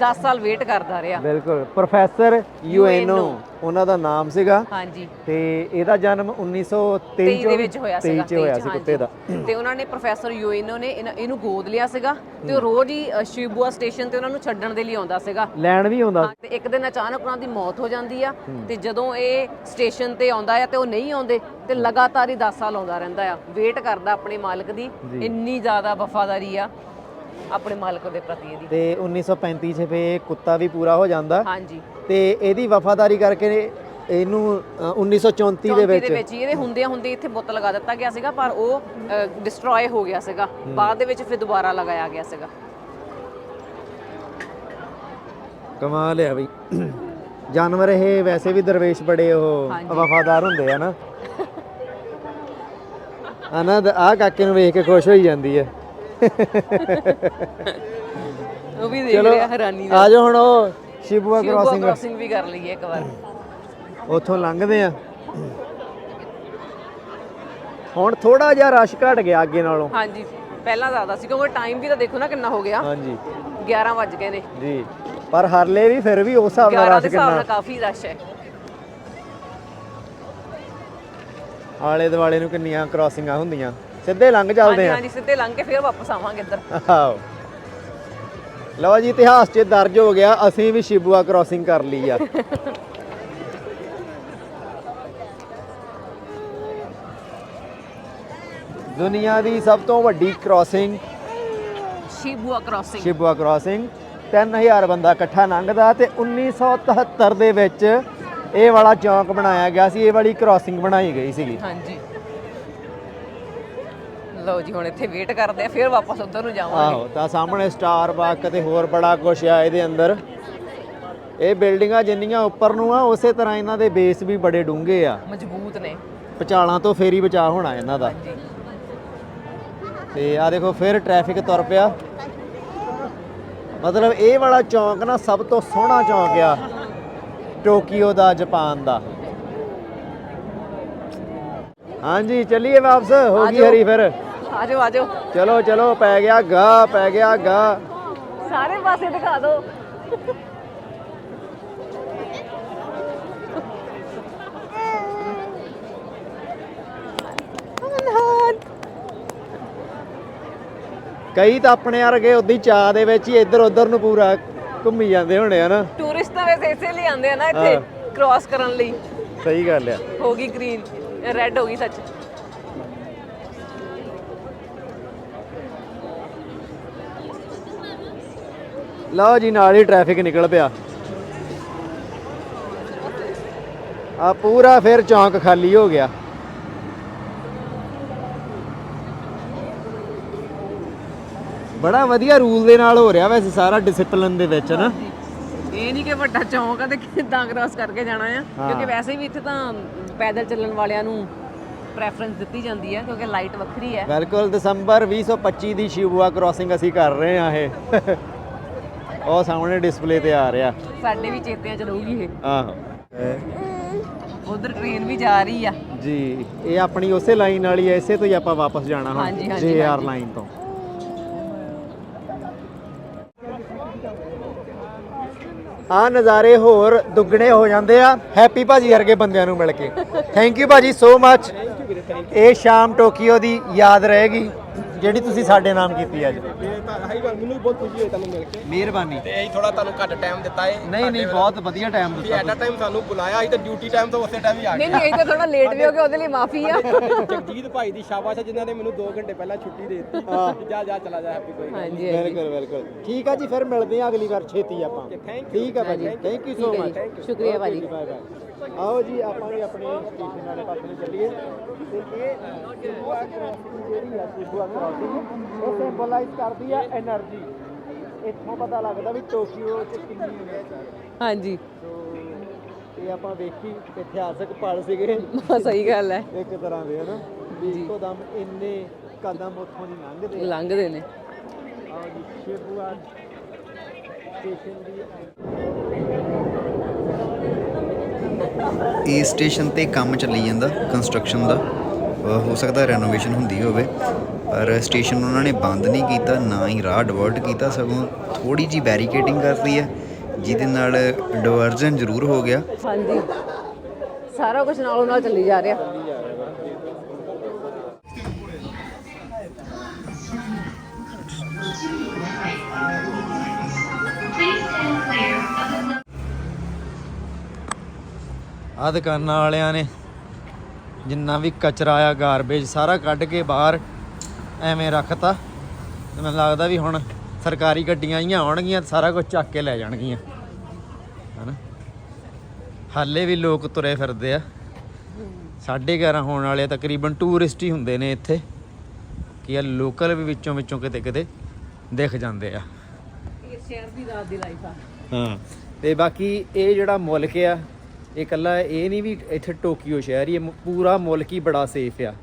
10 ਸਾਲ ਵੇਟ ਕਰਦਾ ਰਿਹਾ। ਬਿਲਕੁਲ। ਪ੍ਰੋਫੈਸਰ ਯੂਐਨਓ ਉਹਨਾਂ ਦਾ ਨਾਮ ਸੀਗਾ। ਹਾਂਜੀ। ਤੇ ਇਹਦਾ ਜਨਮ 1923 23 ਦੇ ਵਿੱਚ ਹੋਇਆ ਸੀਗਾ। 23 ਚ ਹੋਇਆ 23 ਸੀ। ਕੁੱਤੇ ਦਾ। ਤੇ ਉਹਨਾਂ ਨੇ ਪ੍ਰੋਫੈਸਰ ਯੂਇਨੋ ਨੇ ਇਹਨਾਂ- ਗੋਦ ਲਿਆ ਸੀਗਾ ਤੇ ਉਹ ਰੋਜ਼ ਹੀ ਸ਼ਿਬੂਆ ਸਟੇਸ਼ਨ ਤੇ ਉਹਨਾਂ ਨੂੰ ਛੱਡਣ ਦੇ ਲਈ ਆਉਂਦਾ ਸੀਗਾ। ਲੈਣ ਵੀ ਆਉਂਦਾ। ਤੇ ਇੱਕ ਦਿਨ ਅਚਾਨਕ ਉਹਨਾਂ ਦੀ ਮੌਤ ਹੋ ਜਾਂਦੀ ਆ ਤੇ ਜਦੋਂ ਇਹ ਸਟੇਸ਼ਨ ਤੇ ਆਉਂਦਾ ਆ ਤੇ ਉਹ ਨਹੀਂ ਆਉਂਦੇ ਤੇ ਲਗਾਤਾਰ ਹੀ 10 ਸਾਲ ਆਉਂਦਾ ਰਹਿੰਦਾ ਆ। ਵੇਟ ਕਰਦਾ ਆਪਣੇ ਮਾਲਕ ਦੀ। ਇੰਨੀ ਜ਼ਿਆਦਾ ਵਫਾਦਾਰੀ ਆ। ਆਪਣੇ ਮਾਲਕ ਦੇ ਪ੍ਰਤੀ ਇਹਦੀ। ਤੇ 1935 ਚ ਫੇ ਕੁੱਤਾ ਵੀ ਪੂਰਾ ਹੋ ਜਾਂਦਾ। ਹਾਂਜੀ। ਤੇ ਇਹਦੀ ਵਫਾਦਾਰੀ ਕਰਕੇ ਇਹਨੂੰ ਅ, 1934 ਦੇ 34 ਵਿੱਚ ਦੇ ਵਿੱਚ। ਹੀ ਇਹਦੇ ਹੁੰਦਿਆਂ ਹੁੰਦੇ ਇੱਥੇ ਬੁੱਤ ਲਗਾ ਦਿੱਤਾ ਗਿਆ ਸੀਗਾ ਪਰ ਉਹ ਡਿਸਟਰੋਏ ਹੋ ਗਿਆ ਸੀਗਾ। ਬਾਅਦ ਦੇ ਵਿੱਚ ਫਿਰ ਦੁਬਾਰਾ ਲਗਾਇਆ ਗਿਆ ਸੀਗਾ। ਕਮਾਲ ਆ ਬਈ। ਜਾਨਵਰ ਇਹ ਵੈਸੇ ਵੀ ਦਰਵੇਸ਼ ਬੜੇ ਉਹ ਹਾਂਜੀ। ਵਫਾਦਾਰ ਹੁੰਦੇ ਆ ਨਾ। ਆਨੰਦ ਆ ਕਾਕੇ ਨੂੰ ਵੇਖ ਕੇ ਖੁਸ਼ ਹੋਈ ਜਾਂਦੀ ਹੈ। ਉਹ ਵੀ ਦੇਖ ਰਿਹਾ ਹੈਰਾਨੀ ਆ ਜਾਓ ਹੁਣ ਉਹ ਸ਼ਿਬੂਆ ਕ੍ਰਾਸਿੰਗ ਕ੍ਰਾਸਿੰਗ ਵੀ ਕਰ ਲਈਏ ਇੱਕ ਵਾਰ। ਉੱਥੋਂ ਲੰਘਦੇ ਆ। ਹੁਣ ਥੋੜਾ ਜਿਹਾ ਰਸ਼ ਘਟ ਗਿਆ ਅੱਗੇ ਨਾਲੋਂ। ਹਾਂਜੀ ਪਹਿਲਾਂ ਜ਼ਿਆਦਾ ਸੀ ਕਿਉਂਕਿ ਟਾਈਮ ਵੀ ਤਾਂ ਦੇਖੋ ਨਾ ਕਿੰਨਾ ਹੋ ਗਿਆ। ਹਾਂਜੀ। 11 ਵੱਜ ਗਏ ਨੇ। ਜੀ ਪਰ ਹਰਲੇ ਵੀ ਫਿਰ ਵੀ ਉਸ ਹਿਸਾਬ ਨਾਲ 11 ਰਸ਼ ਹਿਸਾਬ ਕਿੰਨਾ? ਨਾਲ ਕਾਫੀ ਰਸ਼ ਹੈ। ਆਲੇ ਦੁਆਲੇ ਨੂੰ ਕਿੰਨੀਆਂ ਕ੍ਰਾਸਿੰਗਾਂ ਹੁੰਦੀਆਂ। ਸਿੱਧੇ ਲੰਘ ਚੱਲਦੇ ਹਾਂਜੀ ਆ। ਹਾਂਜੀ ਸਿੱਧੇ ਲੰਘ ਕੇ ਫਿਰ ਵਾਪਸ ਆਵਾਂਗੇ ਇੱਧਰ। ਆਓ ਲਓ ਜੀ ਇਤਿਹਾਸ 'ਚ ਦਰਜ ਹੋ ਗਿਆ ਅਸੀਂ ਵੀ ਸ਼ਿਬੂਆ ਕ੍ਰਾਸਿੰਗ ਕਰ ਲਈ ਆ। ਦੁਨੀਆ ਦੀ ਸਭ ਤੋਂ ਵੱਡੀ crossing Shibuya crossing Shibuya crossing 3000 ਬੰਦਾ ਇਕੱਠਾ ਲੰਘਦਾ ਤੇ 1973 ਦੇ ਵਿੱਚ ਇਹ ਵਾਲਾ ਚੌਂਕ ਬਣਾਇਆ ਗਿਆ ਸੀ ਇਹ ਵਾਲੀ ਕ੍ਰਾਸਿੰਗ ਬਣਾਈ ਗਈ ਸੀਗੀ। ਹਾਂਜੀ। ਲਓ ਜੀ ਹੁਣ ਇੱਥੇ ਵੇਟ ਕਰਦੇ ਆ ਫਿਰ ਵਾਪਸ ਉੱਧਰ ਨੂੰ ਜਾਵਾਂਗੇ। ਆਹੋ ਤਾਂ ਸਾਹਮਣੇ ਸਟਾਰ ਬਾਕ ਤੇ ਹੋਰ ਬੜਾ ਕੁਝ ਆ ਇਹਦੇ ਅੰਦਰ। ਇਹ ਬਿਲਡਿੰਗਾਂ ਜਿੰਨੀਆਂ ਉੱਪਰ ਨੂੰ ਆ ਉਸੇ ਤਰ੍ਹਾਂ ਇਹਨਾਂ ਦੇ ਬੇਸ ਵੀ ਬੜੇ ਡੂੰਘੇ ਆ। ਮਜ਼ਬੂਤ ਨੇ। ਪਚਾਲਾਂ ਤੋਂ ਫੇਰੀ ਬਚਾ ਹੋਣਾ ਇਹਨਾਂ ਦਾ। ਤੇ ਆ ਦੇਖੋ ਫਿਰ ਟ੍ਰੈਫਿਕ ਤੁਰ ਪਿਆ। ਮਤਲਬ ਇਹ ਵਾਲਾ ਚੌਂਕ ਨਾ ਸਭ ਤੋਂ ਸੋਹਣਾ ਚੌਂਕ ਆ ਟੋਕੀਓ ਦਾ ਜਾਪਾਨ ਦਾ। ਹਾਂਜੀ ਚੱਲੀਏ ਵਾਪਸ ਹੋ ਗਈ। ਹਰੀ ਫਿਰ। ਆਜੋ ਆਜੋ। ਚਲੋ ਚਲੋ ਪੈ ਗਿਆ ਗਾ ਪੈ ਗਿਆ ਗਾ। ਸਾਰੇ ਪਾਸੇ ਦਿਖਾ ਦਿਓ ਕਈ ਤਾਂ ਆਪਣੇ ਵਰਗੇ ਉਦੀ ਚਾਹ ਦੇ ਵਿੱਚ ਹੀ ਇੱਧਰ ਉੱਧਰ ਨੂੰ ਪੂਰਾ ਘੁੰਮੀ ਜਾਂਦੇ ਹੋਣੇ ਆ ਨਾ। ਟੂਰਿਸਟ ਤਾਂ ਵੈਸੇ ਇਸੇ ਲਈ ਆਉਂਦੇ ਆ ਨਾ ਇੱਥੇ। ਕ੍ਰਾਸ ਕਰਨ ਲਈ। ਸਹੀ ਗੱਲ ਆ। ਹੋ ਗਈ ਗ੍ਰੀਨ ਰੈੱਡ ਹੋ ਗਈ ਸੱਚ। ਲਓ ਜੀ ਨਾਲ ਹੀ ਟ੍ਰੈਫਿਕ ਨਿਕਲ ਪਿਆ। ਆ ਪੂਰਾ ਫਿਰ ਚੌਂਕ ਖਾਲੀ ਹੋ ਗਿਆ। ਬੜਾ ਵਧੀਆ ਰੂਲ ਦੇ ਨਾਲ ਹੋ ਰਿਹਾ ਵੈਸੇ ਸਾਰਾ ਡਿਸਪਲਿਨ ਦੇ ਵਿੱਚ ਨਾ ਇਹ ਨਹੀਂ ਕਿ ਵੱਡਾ ਚੌਂਕ ਆ ਤੇ ਕਿਦਾਂ ਕ੍ਰਾਸ ਕਰਕੇ ਜਾਣਾ ਆ। ਕਿਉਂਕਿ ਵੈਸੇ ਵੀ ਇੱਥੇ ਤਾਂ ਪੈਦਲ ਚੱਲਣ ਵਾਲਿਆਂ ਨੂੰ ਪ੍ਰੈਫਰੈਂਸ ਦਿੱਤੀ ਜਾਂਦੀ ਹੈ ਕਿਉਂਕਿ ਲਾਈਟ ਵੱਖਰੀ ਹੈ ਬਿਲਕੁਲ ਦਸੰਬਰ 2025 ਦੀ ਸ਼ਿਬੂਆ ਕ੍ਰਾਸਿੰਗ ਅਸੀਂ ਕਰ ਰਹੇ ਹਾਂ ਇਹ। ਉਹ ਸਾਹਮਣੇ ਡਿਸਪਲੇ ਤੇ ਆ ਰਿਹਾ। ਸਾਡੇ ਵੀ ਚੇਤਿਆਂ ਚ ਰਹੂਗੀ ਇਹ। ਆਹੋ। ਉਧਰ ਟ੍ਰੇਨ ਵੀ ਜਾ ਰਹੀ ਆ। ਜੀ ਇਹ ਆਪਣੀ ਉਸੇ ਲਾਈਨ ਵਾਲੀ ਹੈ ਇਸੇ ਤੋਂ ਹੀ ਆਪਾਂ ਵਾਪਸ ਜਾਣਾ ਹੁਣ ਹਾਂਜੀ, ਹਾਂਜੀ, ਜੇਆਰ ਹਾਂਜੀ। ਲਾਈਨ ਤੋਂ। ਆ ਨਜ਼ਾਰੇ ਹੋਰ ਦੁੱਗਣੇ ਹੋ ਜਾਂਦੇ ਆ। ਹੈਪੀ ਭਾਜੀ ਵਰਗੇ ਬੰਦਿਆਂ ਨੂੰ ਮਿਲ ਕੇ। ਥੈਂਕ ਯੂ ਭਾਜੀ ਸੋ ਮੱਚ ਇਹ ਸ਼ਾਮ ਟੋਕੀਓ ਦੀ ਯਾਦ ਰਹੇਗੀ ਜਿਹੜੀ ਤੁਸੀਂ ਸਾਡੇ ਨਾਮ ਕੀਤੀ ਅੱਜ। ਮੈਨੂੰ ਬਹੁਤ ਖੁਸ਼ੀ ਹੋਈ ਤੁਹਾਨੂੰ ਮਿਲ ਕੇ। ਮਿਹਰਬਾਨੀ। ਤੇ ਅਸੀਂ ਥੋੜਾ ਤੁਹਾਨੂੰ ਘੱਟ ਟਾਈਮ ਦਿੱਤਾ ਏ। ਨਹੀਂ ਨਹੀਂ ਬਹੁਤ ਵਧੀਆ ਟਾਈਮ ਵੀ ਦਿੱਤਾ ਐਟ ਟਾਈਮ ਸਾਨੂੰ ਬੁਲਾਇਆ ਸੀ ਤੇ ਡਿਊਟੀ ਟਾਈਮ ਤੋਂ ਉਸੇ ਟਾਈਮ ਹੀ ਆ ਨਹੀਂ ਨਹੀਂ ਇਹ ਤਾਂ ਥੋੜਾ ਲੇਟ ਵੀ ਹੋ ਗਿਆ ਉਹਦੇ ਲਈ ਮਾਫੀ ਆ। ਜਗਜੀਤ ਭਾਈ ਦੀ ਸ਼ਾਬਾਸ਼ ਹੈ ਜਿਨ੍ਹਾਂ ਨੇ ਮੈਨੂੰ 2 ਘੰਟੇ ਪਹਿਲਾਂ ਛੁੱਟੀ ਦੇ ਦਿੱਤੀ। ਜਾ ਜਾ ਚਲਾ ਜਾ ਹੈਪੀ ਕੋਈ ਗੱਲ ਹਾਂਜੀ ਹਾਂਜੀ। ਬਿਲਕੁਲ ਬਿਲਕੁਲ। ਠੀਕ ਆ ਜੀ ਫਿਰ ਮਿਲਦੇ ਆ ਅਗਲੀ ਵਾਰ ਛੇਤੀ ਆਪਾਂ। ਠੀਕ ਆ ਭਾਜੀ। ਥੈਂਕ ਯੂ ਸੋ ਠੀਕ ਹੈ ਮਚ ਜੀ ਸ਼ੁਕਰੀਆ ਭਾਜੀ। ਬਾਏ ਬਾਏ ਆਓ ਜੀ ਆਪਾਂ ਵੀ ਆਪਣੇ ਸਟੇਸ਼ਨ ਵਾਲੇ ਪਾਸੇ ਨੂੰ ਚੱਲੀਏ। ਤੇ ਇਹ ਸਿੱਧੂਆ ਕ੍ਰਾਸਿੰਗ ਜਿਹੜੀ ਆ ਸਿੱਧੂਆ ਕ੍ਰਾਸਿੰਗ ਉਹ ਸਿੰਬਲਾਈਜ਼ ਕਰਦੀ ਆ એનર્ਜੀ ਇੱਥੋਂ ਪਤਾ ਲੱਗਦਾ ਵੀ ਟੋਕੀਓ ਚ ਕਿੰਨੀ એનર્ਜੀ ਹਾਂਜੀ। ਇਹ ਆਪਾਂ ਵੇਖੀ ਇਤਿਹਾਸਕ ਪਲ ਸੀਗੇ। ਸਹੀ ਗੱਲ ਹੈ। ਇੱਕ ਤਰ੍ਹਾਂ ਦੇ ਹਨਾ? ਵੀ ਇੱਕੋ ਦਮ ਇੰਨੇ ਕਦਮ ਉੱਥੋਂ ਦੀ ਲੰਘਦੇ ਲੰਘਦੇ ਨੇ। ਆਓ ਜੀ ਸਿੱਧੂਆ ਸਟੇਸ਼ਨ ਦੀ ਇਹ ਸਟੇਸ਼ਨ ਤੇ ਕੰਮ ਚੱਲੀ ਜਾਂਦਾ ਕੰਸਟਰਕਸ਼ਨ ਦਾ। ਹੋ ਸਕਦਾ ਰੈਨੋਵੇਸ਼ਨ ਹੁੰਦੀ ਹੋਵੇ, ਪਰ ਸਟੇਸ਼ਨ ਉਹਨਾਂ ਨੇ ਬੰਦ ਨਹੀਂ ਕੀਤਾ, ਨਾ ਹੀ ਰਾਹ ਡਿਵਰਟ ਕੀਤਾ, ਸਗੋਂ ਥੋੜੀ ਜੀ ਬੈਰੀਕੇਡਿੰਗ ਕਰਤੀ ਹੈ, ਜਿਹਦੇ ਨਾਲ ਡਿਵਰਜਨ ਜ਼ਰੂਰ ਹੋ ਗਿਆ। ਹਾਂਜੀ। ਸਾਰਾ ਕੁਝ ਨਾਲੋਂ ਨਾਲ ਚੱਲੀ ਜਾ ਰਿਹਾ। ਆ ਦੁਕਾਨਾਂ ਵਾਲਿਆਂ ਨੇ ਜਿੰਨਾ ਵੀ ਕਚਰਾ ਆ ਗਾਰਬੇਜ ਸਾਰਾ ਕੱਢ ਕੇ ਬਾਹਰ ਐਵੇਂ ਰੱਖਤਾ। ਤੇ ਮੈਨੂੰ ਲੱਗਦਾ ਵੀ ਹੁਣ ਸਰਕਾਰੀ ਗੱਡੀਆਂ ਹੀ ਆਉਣਗੀਆਂ ਸਾਰਾ ਕੁਝ ਚੱਕ ਕੇ ਲੈ ਜਾਣਗੀਆਂ। ਹਨਾ? ਹਾਲੇ ਵੀ ਲੋਕ ਤੁਰੇ ਫਿਰਦੇ ਆ। 11:30 ਹੋਣ ਵਾਲੇ ਤਕਰੀਬਨ ਟੂਰਿਸਟ ਹੀ ਹੁੰਦੇ ਨੇ ਇੱਥੇ। ਕਿ ਆ ਲੋਕਲ ਵੀ ਵਿੱਚੋਂ ਵਿੱਚੋਂ ਕਿਤੇ ਕਿਤੇ ਦਿਖ ਜਾਂਦੇ ਆ। ਇਹ ਸ਼ਹਿਰ ਦੀ ਰਾਤ ਦੀ ਲਾਈਫ ਆ। ਹਾਂ। ਤੇ ਬਾਕੀ ਇਹ ਜਿਹੜਾ ਮੁਲਕ ਆ ਇਹ ਇਕੱਲਾ ਇਹ ਨਹੀਂ ਵੀ ਇੱਥੇ ਟੋਕੀਓ ਸ਼ਹਿਰ ਹੀ ਹੈ, ਮ- ਪੂਰਾ ਮੁਲਕ ਹੀ ਬੜਾ ਸੇਫ ਆ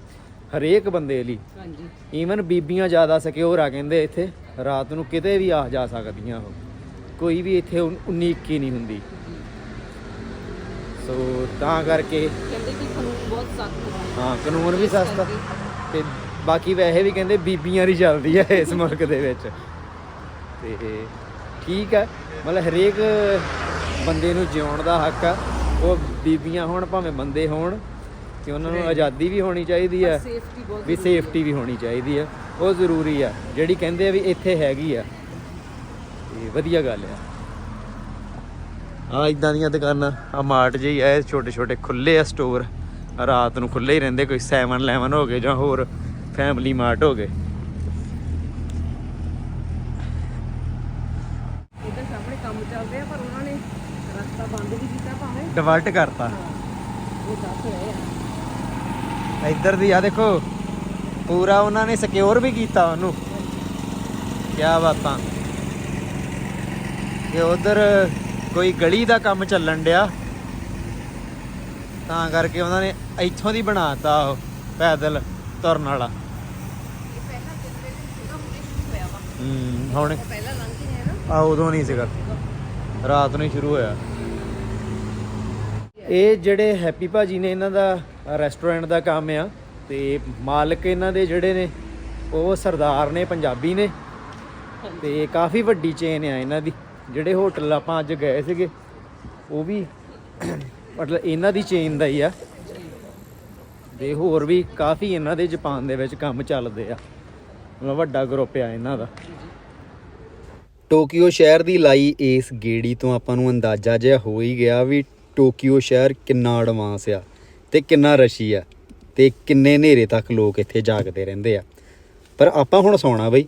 ਹਰੇਕ ਬੰਦੇ ਲਈ। ਹਾਂਜੀ। ਈਵਨ ਬੀਬੀਆਂ ਜ਼ਿਆਦਾ ਸਿਕਿਉਰ ਆ ਕਹਿੰਦੇ ਇੱਥੇ ਰਾਤ ਨੂੰ ਕਿਤੇ ਵੀ ਆ ਜਾ ਸਕਦੀਆਂ ਉਹ। ਕੋਈ ਵੀ ਇੱਥੇ ਉਨ- ਉਨੀਕੀ ਨਹੀਂ ਹੁੰਦੀ। ਸੋ ਤਾਂ ਕਰਕੇ ਕਹਿੰਦੇ ਕਿ ਕਾਨੂੰਨ ਬਹੁਤ ਸਖਤ ਹਾਂ ਕਾਨੂੰਨ ਵੀ ਸਸਤਾ ਤੇ ਬਾਕੀ ਵੈਸੇ ਵੀ ਕਹਿੰਦੇ ਬੀਬੀਆਂ ਦੀ ਚੱਲਦੀ ਹੈ ਇਸ ਮੁਲਕ ਦੇ ਵਿੱਚ। ਤੇ ਠੀਕ ਹੈ ਮਤਲਬ ਹਰੇਕ ਬੰਦੇ ਨੂੰ ਜਿਉਣ ਦਾ ਹੱਕ ਆ। ਉਹ ਬੀਬੀਆਂ ਹੋਣ ਭਾਵੇਂ ਬੰਦੇ ਹੋਣ ਤੇ ਉਹਨਾਂ ਨੂੰ ਆਜ਼ਾਦੀ ਵੀ ਹੋਣੀ ਚਾਹੀਦੀ ਬਹੁਤ ਵੀ ਸੇਫਟੀ ਵੀ ਹੋਣੀ ਚਾਹੀਦੀ ਹੈ। ਉਹ ਜ਼ਰੂਰੀ ਆ ਜਿਹੜੀ ਕਹਿੰਦੇ ਆ ਵੀ ਇੱਥੇ ਹੈਗੀ ਆ। ਤੇ ਵਧੀਆ ਗੱਲ ਆ। ਆ ਇਦਾਂ ਦੀਆਂ ਦੁਕਾਨਾਂ ਆ ਮਾਰਟ ਜਿਹੀ ਐ ਛੋਟੇ ਛੋਟੇ ਖੁੱਲੇ ਆ ਸਟੋਰ ਰਾਤ ਨੂੰ ਖੁੱਲੇ ਹੀ ਰਹਿੰਦੇ ਕੋਈ 7-11 ਹੋ ਗਏ ਜਾਂ ਹੋਰ ਫੈਮਿਲੀ ਮਾਰਟ ਹੋ ਗਏ ਇੱਧਰ ਸਾਹਮਣੇ ਕੰਮ ਚੱਲਦੇ ਆ ਪਰ ਉਹਨਾਂ ਨੇ ਰਸਤਾ ਬੰਦ ਵੀ ਕੀਤਾ ਭਾਵੇਂ ਡਿਵਰਟ ਕਰਤਾ। ਉਹ ਦੱਸ ਰਹੇ ਆ। ਇੱਧਰ ਦੀ ਆ ਦੇਖੋ ਪੂਰਾ ਉਹਨਾਂ ਨੇ ਸਿਕਿਉਰ ਵੀ ਕੀਤਾ ਉਹਨੂੰ। ਕੀ ਬਾਤਾਂ। ਕਿ ਉਧਰ ਕੋਈ ਗਲੀ ਦਾ ਕੰਮ ਚੱਲਣ ਡਿਆ। ਤਾਂ ਕਰਕੇ ਉਹਨਾਂ ਨੇ ਇੱਥੋਂ ਦੀ ਬਣਾਤਾ ਉਹ ਪੈਦਲ ਤੁਰਨ ਵਾਲਾ। ਹੂੰ ਹੁਣ ਪਹਿਲਾਂ ਲੰਘ ਕੇ ਆ ਉਦੋਂ ਨਹੀਂ ਸੀਗਾ। ਰਾਤ ਨੂੰ ਹੀ ਸ਼ੁਰੂ ਹੋਇਆ। ਇਹ ਜਿਹੜੇ ਹੈਪੀ ਭਾਜੀ ਨੇ ਇਹਨਾਂ ਦਾ ਰੈਸਟੋਰੈਂਟ ਦਾ ਕੰਮ ਆ ਤੇ ਮਾਲਕ ਇਹਨਾਂ ਦੇ ਜਿਹੜੇ ਨੇ, ਉਹ ਸਰਦਾਰ ਨੇ, ਪੰਜਾਬੀ ਨੇ ਤੇ ਕਾਫੀ ਵੱਡੀ ਚੇਨ ਆ ਇਹਨਾਂ ਦੀ। ਜਿਹੜੇ ਹੋਟਲ ਆਪਾਂ ਅੱਜ ਗਏ ਸੀਗੇ, ਉਹ ਵੀ ਮਤਲਬ ਇਹਨਾਂ ਦੀ ਚੇਨ ਦਾ ਹੀ ਆ ਤੇ ਹੋਰ ਵੀ ਕਾਫੀ ਇਹਨਾਂ ਦੇ ਜਾਪਾਨ ਦੇ ਵਿੱਚ ਕੰਮ ਚੱਲਦੇ ਆ। ਮਤਲਬ ਵੱਡਾ ਗਰੁੱਪ ਆ ਇਹਨਾਂ ਦਾ। ਟੋਕੀਓ ਸ਼ਹਿਰ ਦੀ ਲਾਈ ਇਸ ਗੇੜੀ ਤੋਂ ਆਪਾਂ ਨੂੰ ਅੰਦਾਜ਼ਾ ਜਿਹਾ ਹੋ ਹੀ ਗਿਆ ਵੀ ਟੋਕੀਓ ਸ਼ਹਿਰ ਕਿੰਨਾ ਐਡਵਾਂਸ ਆ ਤੇ ਕਿੰਨਾ ਰਸ਼ੀ ਆ ਤੇ ਕਿੰਨੇ ਹਨੇਰੇ ਤੱਕ ਲੋਕ ਇੱਥੇ ਜਾਗਦੇ ਰਹਿੰਦੇ ਆ। ਪਰ ਆਪਾਂ ਹੁਣ ਸੌਣਾ ਬਈ,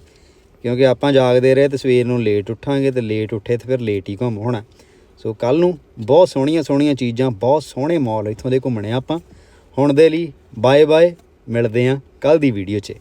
ਕਿਉਂਕਿ ਆਪਾਂ ਜਾਗਦੇ ਰਹੇ ਤੇ ਸਵੇਰ ਨੂੰ ਲੇਟ ਉੱਠਾਂਗੇ ਤੇ ਲੇਟ ਉੱਠੇ ਤੇ ਫਿਰ ਲੇਟ ਹੀ ਘੁੰਮ ਹੋਣਾ। ਸੋ ਕੱਲ ਨੂੰ ਬਹੁਤ ਸੋਹਣੀਆਂ ਸੋਹਣੀਆਂ ਚੀਜ਼ਾਂ, ਬਹੁਤ ਸੋਹਣੇ ਮਾਲ ਇੱਥੋਂ ਦੇ ਘੁੰਮਣੇ ਆ ਆਪਾਂ। ਹੁਣ ਦੇ ਲਈ ਬਾਏ ਬਾਏ ਮਿਲਦੇ ਆਂ ਕੱਲ ਦੀ ਵੀਡੀਓ 'ਚ।